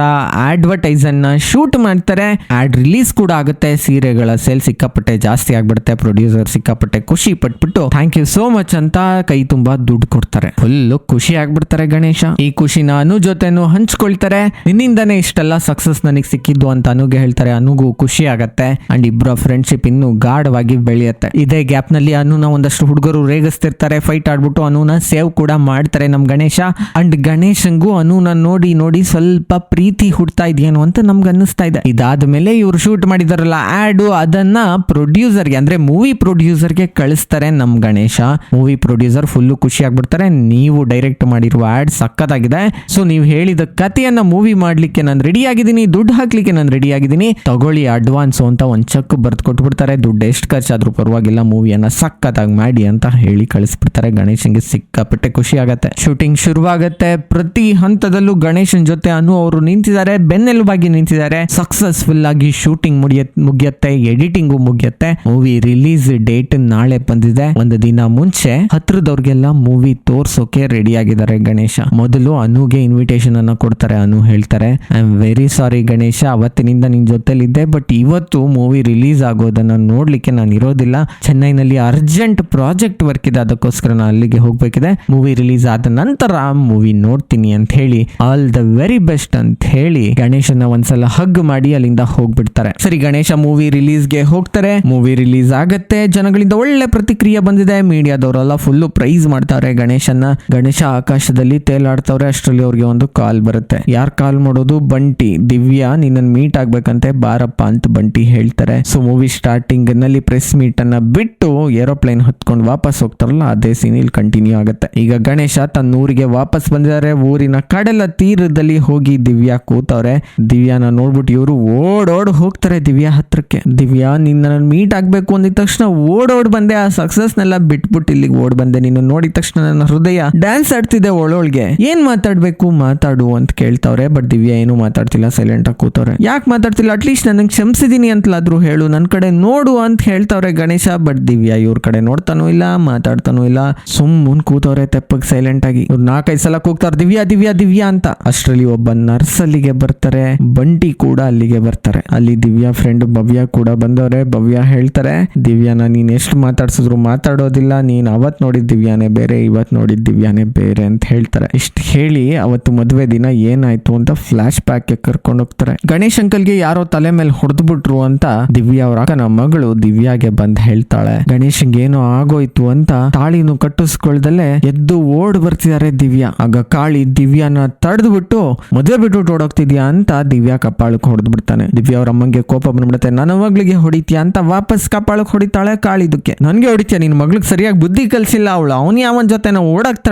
ಅಡ್ವರ್ಟೈಸ್ ಅನ್ನ ಶೂಟ್ ಮಾಡ್ತಾರೆ. ಆಡ್ ರಿಲೀಸ್ ಕೂಡ ಆಗುತ್ತೆ. ಸೀರೆಗಳ ಸೇಲ್ ಸಿಕ್ಕಾಪಟ್ಟೆ ಜಾಸ್ತಿ ಆಗ್ಬಿಡುತ್ತೆ. ಪ್ರೊಡ್ಯೂಸರ್ ಸಿಕ್ಕಾಪಟ್ಟೆ ಖುಷಿ ಪಟ್ಬಿಟ್ಟು ಥ್ಯಾಂಕ್ ಯು ಸೋ ಮಚ್ ಅಂತ ಕೈ ತುಂಬಾ ದುಡ್ಡು ಕೊಡ್ತಾರೆ. ಫುಲ್ ಖುಷಿ ಆಗ್ಬಿಡ್ತಾರೆ ಗಣೇಶ. ಈ ಖುಷಿನ ಅನು ಜೊತೆನು ಹಂಚ್ಕೊಳ್ತಾರೆ. ನಿನ್ನಿಂದನೇ ಇಷ್ಟೆಲ್ಲ ಸಕ್ಸಸ್ ನನಗೆ ಸಿಕ್ಕಿದ್ದು ಅಂತ ಅನುಗೆ ಹೇಳ್ತಾರೆ, ಅನುಗೂ ಖುಷಿ ಆಗತ್ತೆ. ಅಂಡ್ ಇಬ್ಬರ ಫ್ರೆಂಡ್ಶಿಪ್ ಇನ್ನೂ ಗಾಢವಾಗಿ ಬೆಳೆಯುತ್ತೆ. ಇದೇ ಗ್ಯಾಪ್ನಲ್ಲಿ ಅನುನ ಒಂದಷ್ಟು ಹುಡುಗರು ರೇಗಿಸ್ತಿರ್ತಾರೆ. ಫೈಟ್ ಆಡ್ಬಿಟ್ಟು ಅನುನ ಸೇವ್ ಕೂಡ ಮಾಡ್ತಾರೆ ನಮ್ ಗಣೇಶ. ಅಂಡ್ ಗಣೇಶಂಗೂ ಅನುನ ನೋಡಿ ನೋಡಿ ಸ್ವಲ್ಪ ಪ್ರೀತಿ ಹುಡ್ತಾ ಇದೆಯೇನು ಅಂತ ನಮ್ಗೆ ಅನ್ನಿಸ್ತಾ ಇದೆ. ಇದಾದ ಮೇಲೆ ಇವ್ರು ಶೂಟ್ ಮಾಡಿದಾರಲ್ಲ ಆಡು ಅದನ್ನ ಪ್ರೊಡ್ಯೂಸರ್ಗೆ ಅಂದ್ರೆ ಮೂವಿ ಪ್ರೊಡ್ಯೂಸರ್ಗೆ ಕಳಿಸ್ತಾರೆ ನಮ್ ಗಣೇಶ. ಮೂವಿ ಪ್ರೊಡ್ಯೂಸರ್ ಫುಲ್ಲು ಖುಷಿ ಆಗ್ಬಿಡ್ತಾರೆ. ನೀವು ಡೈರೆಕ್ಟ್ ಮಾಡಿರುವ ಆಡ್ ಸಕ್ಕತ್ತಾಗಿದೆ ಸೊ ನೀವು ಹೇಳಿದ ಕಥೆಯನ್ನ ಮೂವಿ ಮಾಡ್ಲಿಕ್ಕೆ ನಾನು ರೆಡಿ ಆಗಿದ್ದೀನಿ. ದುಡ್ಡು ಹಾಕ್ಲಿಕ್ಕೆ ನಾನು ರೆಡಿ ಆಗಿದ್ದೀನಿ. ತಗೊಳ್ಳಿ ಅಡ್ವಾನ್ಸ್ ಅಂತ ಒಂದು ಚೆಕ್ ಬರ್ದು ಕೊಟ್ಬಿಡ್ತಾರೆ. ದುಡ್ಡು ಎಷ್ಟು ಖರ್ಚಾದ್ರೂ ಪರವಾಗಿಲ್ಲ. ಮೂವಿಯನ್ನ ಸಕ್ಕತ್ತಾಗಿ ಮಾಡಿ ಅಂತ ಹೇಳಿ ಕಳಿಸ್ಬಿಡ್ತಾರೆ. ಗಣೇಶನ್ಗೆ ಸಿಕ್ಕಾಪಟ್ಟೆ ಖುಷಿ ಆಗತ್ತೆ. ಶೂಟಿಂಗ್ ಶುರುವಾಗತ್ತೆ. ಪ್ರತಿ ಹಂತದಲ್ಲೂ ಗಣೇಶನ್ ಜೊತೆ ಅನು ಅವರು ನಿಂತಿದ್ದಾರೆ. ಬೆನ್ನೆಲುಬಾಗಿ ನಿಂತಿದ್ದಾರೆ. ಸಕ್ಸಸ್ಫುಲ್ ಆಗಿ ಶೂಟಿಂಗ್ ಮುಗಿಯ, ಮುಗಿಯುತ್ತೆ. ಎಡಿಟಿಂಗು ಮುಗಿಯತ್ತೆ. ಮೂವಿ ರಿಲೀಸ್ ಡೇಟ್ ನಾಳೆ ಬಂದಿದೆ. ಒಂದು ದಿನ ಮುಂಚೆ ಹತ್ರದವ್ರಿಗೆಲ್ಲ ಮೂವಿ ತೋರ್ಸೋಕೆ ರೆಡಿ ಆಗಿದ್ದಾರೆ ಗಣೇಶ. ಮೊದಲು ಅನುಗೆ ಇನ್ವಿಟೇಷನ್ ಅನ್ನ ಕೊಡ್ತಾರೆ. ಅನು ಹೇಳ್ತಾರೆ I am very sorry Ganesha. ಅವತ್ತಿನಿಂದ ನಿನ್ನ ಜೊತೆಲಿದ್ದೆ ಬಟ್ ಇವತ್ತು ಮೂವಿ ರಿಲೀಸ್ ಆಗೋದನ್ನ ನೋಡ್ಲಿಕ್ಕೆ ನಾನು ಇರೋದಿಲ್ಲ. ಚೆನ್ನೈನಲ್ಲಿ ಅರ್ಜೆಂಟ್ ಪ್ರಾಜೆಕ್ಟ್ ವರ್ಕ್ ಇದೆ, ಅದಕ್ಕೋಸ್ಕರ ನಾನು ಅಲ್ಲಿಗೆ ಹೋಗ್ಬೇಕಿದೆ. ಮೂವಿ ರಿಲೀಸ್ ಆದ ನಂತರ ಮೂವಿ ನೋಡ್ತೀನಿ ಅಂತ ಹೇಳಿ ಆಲ್ ದ ವೆರಿ ಬೆಸ್ಟ್ ಅಂತ ಹೇಳಿ ಗಣೇಶನ ಒಂದ್ಸಲ ಹಗ್ ಮಾಡಿ ಅಲ್ಲಿಂದ ಹೋಗ್ಬಿಡ್ತಾರೆ. ಸರಿ ಗಣೇಶ ಮೂವಿ ರಿಲೀಸ್ಗೆ ಹೋಗ್ತಾರೆ. ಮೂವಿ ರಿಲೀಸ್ ಆಗತ್ತೆ. ಜನಗಳಿಂದ ಒಳ್ಳೆ ಪ್ರತಿಕ್ರಿಯೆ ಬಂದಿದೆ. ಮೀಡಿಯಾದವರೆಲ್ಲ ಫುಲ್ಲು ಪ್ರೈಸ್ ಮಾಡ್ತಾರೆ ಗಣೇಶನ ಗಣೇಶ ಆಕಾಶದಲ್ಲಿ ತೇಲಾಡ್ತವ್ರೆ, ಅಷ್ಟರಲ್ಲಿ ಅವ್ರಿಗೆ ಒಂದು ಕಾಲ್ ಬರುತ್ತೆ. ಯಾರ್ ಕಾಲ್ ಮಾಡೋದು? ಬಂಟಿ ದಿವ್ಯಾ ನಿನ್ನನ್ ಮೀಟ್ ಆಗ್ಬೇಕಂತೆ ಬಾರಪ್ಪ ಅಂತ ಬಂಟಿ ಹೇಳ್ತಾರೆ. ಸೊ ಮೂವಿ ಸ್ಟಾರ್ಟಿಂಗ್ನಲ್ಲಿ ಪ್ರೆಸ್ ಮೀಟ್ ಅನ್ನ ಬಿಟ್ಟು ಏರೋಪ್ಲೇನ್ ಹತ್ಕೊಂಡು ವಾಪಸ್ ಹೋಗ್ತಾರಲ್ಲ, ಅದೇ ಸೀನ್ ಇಲ್ಲಿ ಕಂಟಿನ್ಯೂ ಆಗುತ್ತೆ. ಈಗ ಗಣೇಶ ತನ್ನ ಊರಿಗೆ ವಾಪಸ್ ಬಂದಿದ್ದಾರೆ. ಊರಿನ ಕಡಲ ತೀರದಲ್ಲಿ ಹೋಗಿ ದಿವ್ಯಾ ಕೂತವ್ರೆ. ದಿವ್ಯಾನ ನೋಡ್ಬಿಟ್ಟು ಇವರು ಓಡೋಡ್ ಹೋಗ್ತಾರೆ ದಿವ್ಯಾ ಹತ್ರಕ್ಕೆ. ದಿವ್ಯಾ ನಿನ್ನ ಮೀಟ್ ಆಗ್ಬೇಕು ಅಂದಿದ ತಕ್ಷಣ ಓಡೋಡ್ ಬಂದೆ. ಆ ಸಕ್ಸಸ್ ನೆಲ್ಲ ಬಿಟ್ಬಿಟ್ಟು ಇಲ್ಲಿಗೆ ಓಡ್ ಬಂದೆ. ನಿನ್ನ ನೋಡಿದ ತಕ್ಷಣ ನನ್ನ ಹೃದಯ ಡ್ಯಾನ್ಸ್ ಆಡ್ತಿದೆ ಒಳೊಳ್ಗೆ. ಏನ್ ಮಾತಾಡ್ಬೇಕು? ಮಾತಾಡು ಅಂತ ಕೇಳ್ತಾವ್ರೆ. ಬಟ್ ದಿವ್ಯಾ ಏನು ಮಾತಾಡ್ತಿಲ್ಲ ಸೈಲೆಂಟ್ ಆಗಿ ಕೂತವ್ರೆ. ಯಾಕೆ ಮಾತಾಡ್ತಿಲ್ಲ? ಅಟ್ಲೀಸ್ಟ್ ನನಗೆ ಕ್ಷಮಿಸಿದೀನಿ ಅಂತಲಾದ್ರೂ ಹೇಳು. ನನ್ನ ಕಡೆ ನೋಡು ಅಂತ ಹೇಳ್ತಾವ್ರೆ ಗಣೇಶ ಬಟ್ ದಿವ್ಯಾ ಇವ್ರ ಕಡೆ ನೋಡ್ತಾನೂ ಇಲ್ಲ, ಮಾತಾಡ್ತಾನೂ ಇಲ್ಲ. ಸುಮ್ಮನ್ ಕೂತವ್ರೆ ತೆಪ್ಪಗೆ ಸೈಲೆಂಟ್ ಆಗಿ. ಇವ್ರು ನಾಲ್ಕೈದು ಸಲ ಕೂಗ್ತಾರ ದಿವ್ಯಾ ದಿವ್ಯಾ ದಿವ್ಯಾ ಅಂತ. ಅಷ್ಟರಲ್ಲಿ ಒಬ್ಬ ನರ್ಸ್ ಅಲ್ಲಿಗೆ ಬರ್ತಾರೆ. ಬಂಟಿ ಕೂಡ ಅಲ್ಲಿಗೆ ಬರ್ತಾರೆ. ಅಲ್ಲಿ ದಿವ್ಯಾ ಫ್ರೆಂಡ್ ಭವ್ಯ ಕೂಡ ಬಂದವ್ರೆ. ಭವ್ಯ ಹೇಳ್ತಾರೆ, ದಿವ್ಯಾನ, ನೀನ್ ಎಷ್ಟು ಮಾತಾಡ್ಸಿದ್ರು ಮಾತಾಡೋದಿಲ್ಲ. ನೀನ್ ಅವತ್ ನೋಡಿದ ದಿವ್ಯಾನೇ ಬೇರೆ, ಇವತ್ ನೋಡಿದ ದಿವ್ಯಾನೇ ಬೇರೆ ಅಂತ ಹೇಳ್ತಾರೆ. ಇಷ್ಟು ಹೇಳಿ ಅವತ್ತು ಮದುವೆ ದಿನ ಏನಾಯ್ತು ಅಂತ ಫ್ಲಾಶ್ ಬ್ಯಾಕ್ ಕರ್ಕೊಂಡು ಹೋಗ್ತಾರೆ. ಗಣೇಶ್ ಅಂಕಲ್ಗೆ ಯಾರೋ ತಲೆ ಮೇಲೆ ಹೊಡೆದ್ಬಿಟ್ರು ಅಂತ ದಿವ್ಯಾ ಅವ್ರ ಅಕ್ಕನ ಮಗಳು ದಿವ್ಯಾಗೆ ಬಂದ್ ಹೇಳ್ತಾಳೆ. ಗಣೇಶನ್ಗೆ ಏನೋ ಆಗೋಯ್ತು ಅಂತ ತಾಳಿನು ಕಟ್ಟಿಸ್ಕೊಳ್ದಲ್ಲೇ ಎದ್ದು ಓಡ್ ಬರ್ತಿದ್ದಾರೆ ದಿವ್ಯಾ. ಆಗ ಕಾಳಿ ದಿವ್ಯಾನ ತಡೆದ್ಬಿಟ್ಟು ಮದುವೆ ಬಿಟ್ಟು ಓಡೋಗ್ತಿದ್ಯಾ ಅಂತ ದಿವ್ಯಾ ಕಪಾಳಕ್ಕೆ ಹೊಡೆದ್ ಬಿಡ್ತಾನೆ ದಿವ್ಯಾ ಅವ್ರ ಅಮ್ಮಂಗೆ ಕೋಪ ಬಂದ್ಬಿಡುತ್ತೆ, ನನ್ನ ಮಗಳಿಗೆ ಹೊಡಿತೀಯ? ಅಂತ ವಾಪಸ್ ಕಪಾಳಕ್ಕೆ ಹೊಡಿತಾಳೆ ಕಾಳಿದಕ್ಕೆ ನನ್ಗೆ ಹೊಡಿತೀಯ? ನಿನ್ ಮಗಳಿಗೆ ಸರಿಯಾಗಿ ಬುದ್ಧಿ ಕಲ್ಸಿಲ್ಲ ಅವಳು. ಅವನ್ ಯಾವನ್ ಜೊತೆ ನಾವು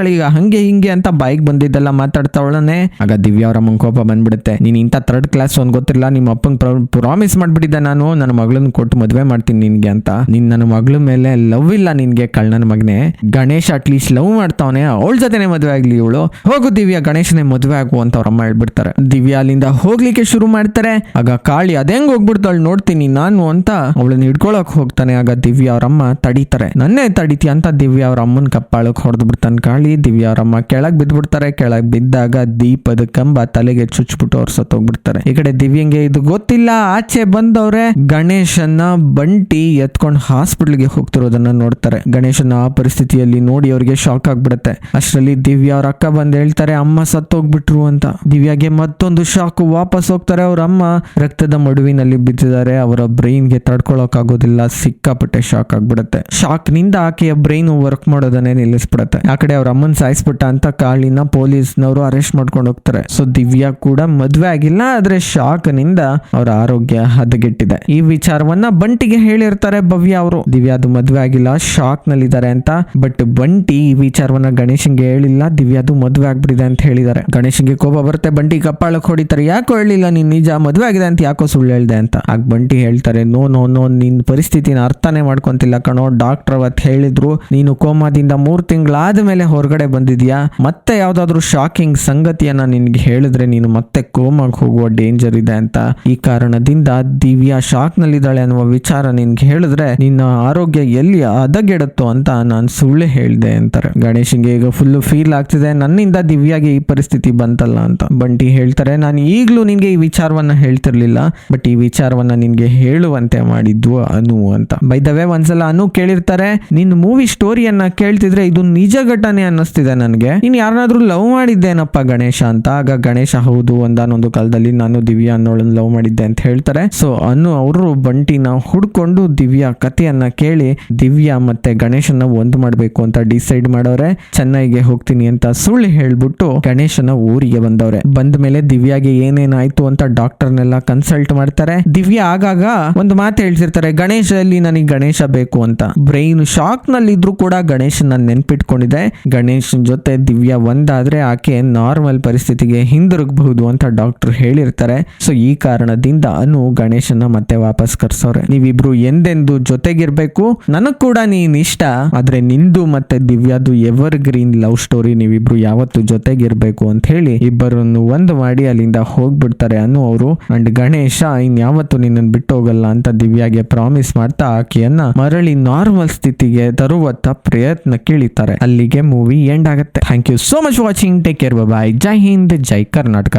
ಈಗ. ಹಂಗೆ ಹಿಂಗೆ ಅಂತ ಬೈಕ್ ಬಂದಿದ್ದೆಲ್ಲ ಮಾತಾಡ್ತಾವಳನೆ ಆಗ ದಿವ್ಯಾ ಅವ್ರ ಅಮ್ಮಂಗೆ ಕೋಪ ಬಂದ್ಬಿಡುತ್ತೆ. ನೀನ್ ಇಂಥ ಥರ್ಡ್ ಕ್ಲಾಸ್ ಒಂದು ಗೊತ್ತಿಲ್ಲ ನಿಮ್ಮ ಅಪ್ಪಂಗೆ ಪ್ರಾಮಿಸ್ ಮಾಡ್ಬಿಟ್ಟಿದ್ದೆ ನಾನು, ನನ್ನ ಮಗಳನ್ನ ಕೊಟ್ಟು ಮದುವೆ ಮಾಡ್ತೀನಿ ನಿನಗೆ ಅಂತ. ನೀನು ನನ್ನ ಮಗಳ ಮೇಲೆ ಲವ್ ಇಲ್ಲ ನಿನಗೆ ಕಳ್ಳನ ಮಗನೇ. ಗಣೇಶ್ ಅಟ್ಲೀಸ್ಟ್ ಲವ್ ಮಾಡ್ತಾವನೆ, ಅವಳ ಜೊತೆನೆ ಮದುವೆ ಆಗಲಿ ಇವಳು. ಹೋಗು ದಿವ್ಯಾ, ಗಣೇಶನೇ ಮದುವೆ ಆಗು ಅಂತ ಅವ್ರ ಅಮ್ಮ ಹೇಳ್ಬಿಡ್ತಾರೆ. ದಿವ್ಯಾ ಅಲ್ಲಿಂದ ಹೋಗ್ಲಿಕ್ಕೆ ಶುರು ಮಾಡ್ತಾರೆ. ಆಗ ಕಾಳಿ ಅದೇಂಗ್ ಹೋಗ್ಬಿಡ್ತಾಳು ನೋಡ್ತೀನಿ ನಾನು ಅಂತ ಅವಳನ್ನ ಹಿಡ್ಕೊಳಕ್ ಹೋಗ್ತಾನೆ. ಆಗ ದಿವ್ಯಾ ಅವ್ರಮ್ಮ ತಡಿತಾರೆ. ನನ್ನೇ ತಡಿತಿ ಅಂತ ದಿವ್ಯಾ ಅವ್ರ ಅಮ್ಮನ ಕಪ್ಪಾಳಕ್ ಹೊಡೆದು ಬಿಡ್ತಾನೆ ಕಾಳಿ. ದಿವ್ಯಾ ಅವರಮ್ಮ ಕೆಳಗ್ ಬಿದ್ಬಿಡ್ತಾರೆ. ಕೆಳಗ್ ಬಿದ್ದಾಗ ದೀಪದ ಕಂಬ ತಲೆಗೆ ಚುಚ್ಬಿಟ್ಟು ಅವ್ರು ಸತ್ತೋಗ್ಬಿಡ್ತಾರೆ ಈ ಕಡೆ ದಿವ್ಯಂಗೆ ಇದು ಗೊತ್ತಿಲ್ಲ. ಆಚೆ ಬಂದವ್ರೆ ಗಣೇಶನ್ನ ಬಂಟಿ ಎತ್ಕೊಂಡು ಹಾಸ್ಪಿಟ್ಲ್ಗೆ ಹೋಗ್ತಿರೋದನ್ನ ನೋಡ್ತಾರೆ. ಗಣೇಶನ ಆ ಪರಿಸ್ಥಿತಿಯಲ್ಲಿ ನೋಡಿ ಅವ್ರಿಗೆ ಶಾಕ್ ಆಗ್ಬಿಡತ್ತೆ. ಅಷ್ಟರಲ್ಲಿ ದಿವ್ಯಾ ಅವ್ರ ಅಕ್ಕ ಬಂದ್ ಹೇಳ್ತಾರೆ, ಅಮ್ಮ ಸತ್ತೋಗ್ಬಿಟ್ರು ಅಂತ. ದಿವ್ಯಾಗೆ ಮತ್ತೊಂದು ಶಾಕ್. ವಾಪಸ್ ಹೋಗ್ತಾರೆ ಅವ್ರ ಅಮ್ಮ. ರಕ್ತದ ಮಡುವಿನಲ್ಲಿ ಬಿದ್ದಿದ್ದಾರೆ. ಅವರ ಬ್ರೈನ್ಗೆ ತಡ್ಕೊಳಕ್ ಆಗೋದಿಲ್ಲ ಸಿಕ್ಕಾಪಟ್ಟೆ ಶಾಕ್ ಆಗ್ಬಿಡುತ್ತೆ. ಶಾಕ್ನಿಂದ ಆಕೆಯ ಬ್ರೈನ್ ವರ್ಕ್ ಮಾಡೋದನ್ನೇ ನಿಲ್ಲಿಸ್ಬಿಡುತ್ತೆ. ಆ ಕಡೆ ಅವ್ರ ಅಮ್ಮನ್ ಸಾಯಿಸ್ಬಿಟ್ಟ ಅಂತ ಕಾಳಿನ ಪೊಲೀಸ್ನವರು ಅರೆಸ್ಟ್ ಮಾಡ್ಕೊಂಡು ಹೋಗ್ತಾರೆ. ಸೊ ದಿವ್ಯಾ ಕೂಡ ಮದ್ವೆ ಆಗಿಲ್ಲ, ಆದ್ರೆ ಶಾಕ್ನಿಂದ ಅವರ ಆರೋಗ್ಯ ಹದಗೆಟ್ಟಿದೆ. ಈ ವಿಚಾರವನ್ನ ಬಂಟಿಗೆ ಹೇಳಿರ್ತಾರೆ ಭವ್ಯ ಅವರು. ದಿವ್ಯಾದು ಮದುವೆ ಆಗಿಲ್ಲ ಶಾಕ್ ನಲ್ಲಿದ್ದಾರೆ ಅಂತ. ಬಟ್ ಬಂಟಿ ಈ ವಿಚಾರವನ್ನ ಗಣೇಶನ್ಗೆ ಹೇಳಿಲ್ಲ ದಿವ್ಯಾದು ಮದುವೆ ಆಗ್ಬಿಡಿದೆ ಅಂತ ಹೇಳಿದ್ದಾರೆ. ಗಣೇಶನ್ಗೆ ಕೋಪ ಬರುತ್ತೆ, ಬಂಟಿ ಕಪ್ಪಾಳಕ್ ಹೊಡಿತಾರೆ. ಯಾಕೋ ಹೇಳಿಲ್ಲ, ನೀನ್ ನಿಜ ಮದುವೆ ಆಗಿದೆ ಅಂತ, ಯಾಕೋ ಸುಳ್ಳು ಹೇಳ್ದೆ ಅಂತ. ಆಗ ಬಂಟಿ ಹೇಳ್ತಾರೆ, ನೋ ನೋ ನೋ, ನಿನ್ ಪರಿಸ್ಥಿತಿನ ಅರ್ಥನೇ ಮಾಡ್ಕೊಂತಿಲ್ಲ ಕಣೋ. ಡಾಕ್ಟರ್ ಅವತ್ ಹೇಳಿದ್ರು, ನೀನು ಕೋಮಾದಿಂದ ಮೂರ್ ತಿಂಗಳಾದ ಮೇಲೆ ಹೊರಗಡೆ ಬಂದಿದ್ಯಾ? ಮತ್ತೆ ಯಾವ್ದಾದ್ರು ಶಾಕಿಂಗ್ ಸಂಗತಿಯನ್ನ ನಿನ್ಗೆ ಹೇಳಿದ್ರೆ ನೀನು ಮತ್ತೆ ಕೋಮಾಗ್ ಹೋಗುವ ಡೇಂಜರ್ ಇದೆ ಅಂತ. ಈ ಕಾರಣದಿಂದ ದಿವ್ಯಾ ಶಾಕ್ ನಲ್ಲಿದ್ದಾಳೆ ಅನ್ನುವ ವಿಚಾರ ನಿನ್ಗೆ ಹೇಳಿದ್ರೆ, ನಿನ್ನ ಆರೋಗ್ಯ ಎಲ್ಲಿ ಹದಗೆಡುತ್ತೋ ಅಂತ ನಾನು ಸುಳ್ಳು ಹೇಳ್ದೆ ಅಂತಾರೆ. ಗಣೇಶನ್ಗೆ ಈಗ ಫುಲ್ ಫೀಲ್ ಆಗ್ತಿದೆ, ನನ್ನಿಂದ ದಿವ್ಯಾಗೆ ಈ ಪರಿಸ್ಥಿತಿ ಬಂತಲ್ಲ ಅಂತ. ಬಂಟಿ ಹೇಳ್ತಾರೆ, ನಾನು ಈಗಲೂ ನಿನ್ಗೆ ಈ ವಿಚಾರವನ್ನ ಹೇಳ್ತಿರ್ಲಿಲ್ಲ, ಬಟ್ ಈ ವಿಚಾರವನ್ನ ನಿನ್ಗೆ ಹೇಳುವಂತೆ ಮಾಡಿದ್ದು ಅನು ಅಂತ. ಬೈದವೆ ಒಂದ್ಸಲ ಅನು ಕೇಳಿರ್ತಾರೆ, ನಿನ್ ಮೂವಿ ಸ್ಟೋರಿಯನ್ನ ಕೇಳ್ತಿದ್ರೆ ಇದು ನಿಜ ಘಟನೆ ಅನ್ನಿಸ್ತಿದೆ ನನಗೆ. ನೀನ್ ಯಾರನ್ನಾದ್ರೂ ಲವ್ ಮಾಡಿದ್ದೇನಪ್ಪ ಗಣೇಶ ಅಂತ. ಆಗ ಗಣೇಶ, ಹೌದು ಒಂದಾನೊಂದು ಕಾಲದಲ್ಲಿ ನಾನು ದಿವ್ಯಾ ಅನ್ನೋಳನ್ನ ಲವ್ ಮಾಡಿದ್ದೆ ಅಂತ ಹೇಳ್ತಾರೆ. ಸೊ ಅನ್ನು ಅವರು ಬಂಟಿನ ಹುಡ್ಕೊಂಡು ದಿವ್ಯಾ ಕಥೆಯನ್ನ ಕೇಳಿ ದಿವ್ಯಾ ಮತ್ತೆ ಗಣೇಶನ ಒಂದು ಮಾಡ್ಬೇಕು ಅಂತ ಡಿಸೈಡ್ ಮಾಡೋರೆ. ಚೆನ್ನೈಗೆ ಹೋಗ್ತೀನಿ ಅಂತ ಸುಳ್ಳು ಹೇಳ್ಬಿಟ್ಟು ಗಣೇಶನ ಊರಿಗೆ ಬಂದವ್ರೆ. ಬಂದ ಮೇಲೆ ದಿವ್ಯಾಗೆ ಏನೇನಾಯ್ತು ಅಂತ ಡಾಕ್ಟರ್ನೆಲ್ಲ ಕನ್ಸಲ್ಟ್ ಮಾಡ್ತಾರೆ. ದಿವ್ಯಾ ಆಗಾಗ ಒಂದು ಮಾತು ಹೇಳ್ತಿರ್ತಾರೆ ಗಣೇಶ ಅಲ್ಲಿ ನನಗೆ ಗಣೇಶ ಬೇಕು ಅಂತ. ಬ್ರೈನ್ ಶಾಕ್ನಲ್ಲಿ ಇದ್ರು ಕೂಡ ಗಣೇಶನ ನೆನ್ಪಿಟ್ಕೊಂಡಿದೆ. ಗಣೇಶನ್ ಜೊತೆ ದಿವ್ಯಾ ಒಂದಾದ್ರೆ ಆಕೆ ನಾರ್ಮಲ್ ಪರಿಸ್ಥಿತಿಗೆ ಹಿಂದಿರುಗಬಹುದು ಅಂತ ಡಾಕ್ಟರ್ ಹೇಳಿರ್ತಾರೆ. ಸೊ ಈ ಕಾರಣದಿಂದ ಅನು ಗಣೇಶನ ಮತ್ತೆ ವಾಪಸ್ ಕರ್ಸೋರೆ ನೀವಿಬ್ರು ಎಂದೆಂದು ಜೊತೆಗಿರ್ಬೇಕು. ನನಗ್ ಕೂಡ ನೀನ್ ಇಷ್ಟ. ಆದ್ರೆ ನಿಂದು ಮತ್ತೆ ದಿವ್ಯಾದು ಎವರ್ ಗ್ರೀನ್ ಲವ್ ಸ್ಟೋರಿ ನೀವಿಬ್ರು ಯಾವತ್ತು ಜೊತೆಗಿರ್ಬೇಕು ಅಂತ ಹೇಳಿ ಇಬ್ಬರನ್ನು ಒಂದು ಮಾಡಿ ಅಲ್ಲಿಂದ ಹೋಗ್ಬಿಡ್ತಾರೆ ಅನು ಅವರು. ಅಂಡ್ ಗಣೇಶ ಇನ್ಯಾವತ್ತು ನಿನ್ನನ್ನು ಬಿಟ್ಟು ಹೋಗಲ್ಲ ಅಂತ ದಿವ್ಯಾಗೆ ಪ್ರಾಮಿಸ್ ಮಾಡ್ತಾ ಆಕೆಯನ್ನ ಮರಳಿ ನಾರ್ಮಲ್ ಸ್ಥಿತಿಗೆ ತರುವತ್ತ ಪ್ರಯತ್ನ ಕೇಳಿತಾರೆ. ಅಲ್ಲಿಗೆ ಮೂವಿ ಎಂಡ್ ಆಗುತ್ತೆ. Thank you so much watching take care bye Jai Hind Jai Karnataka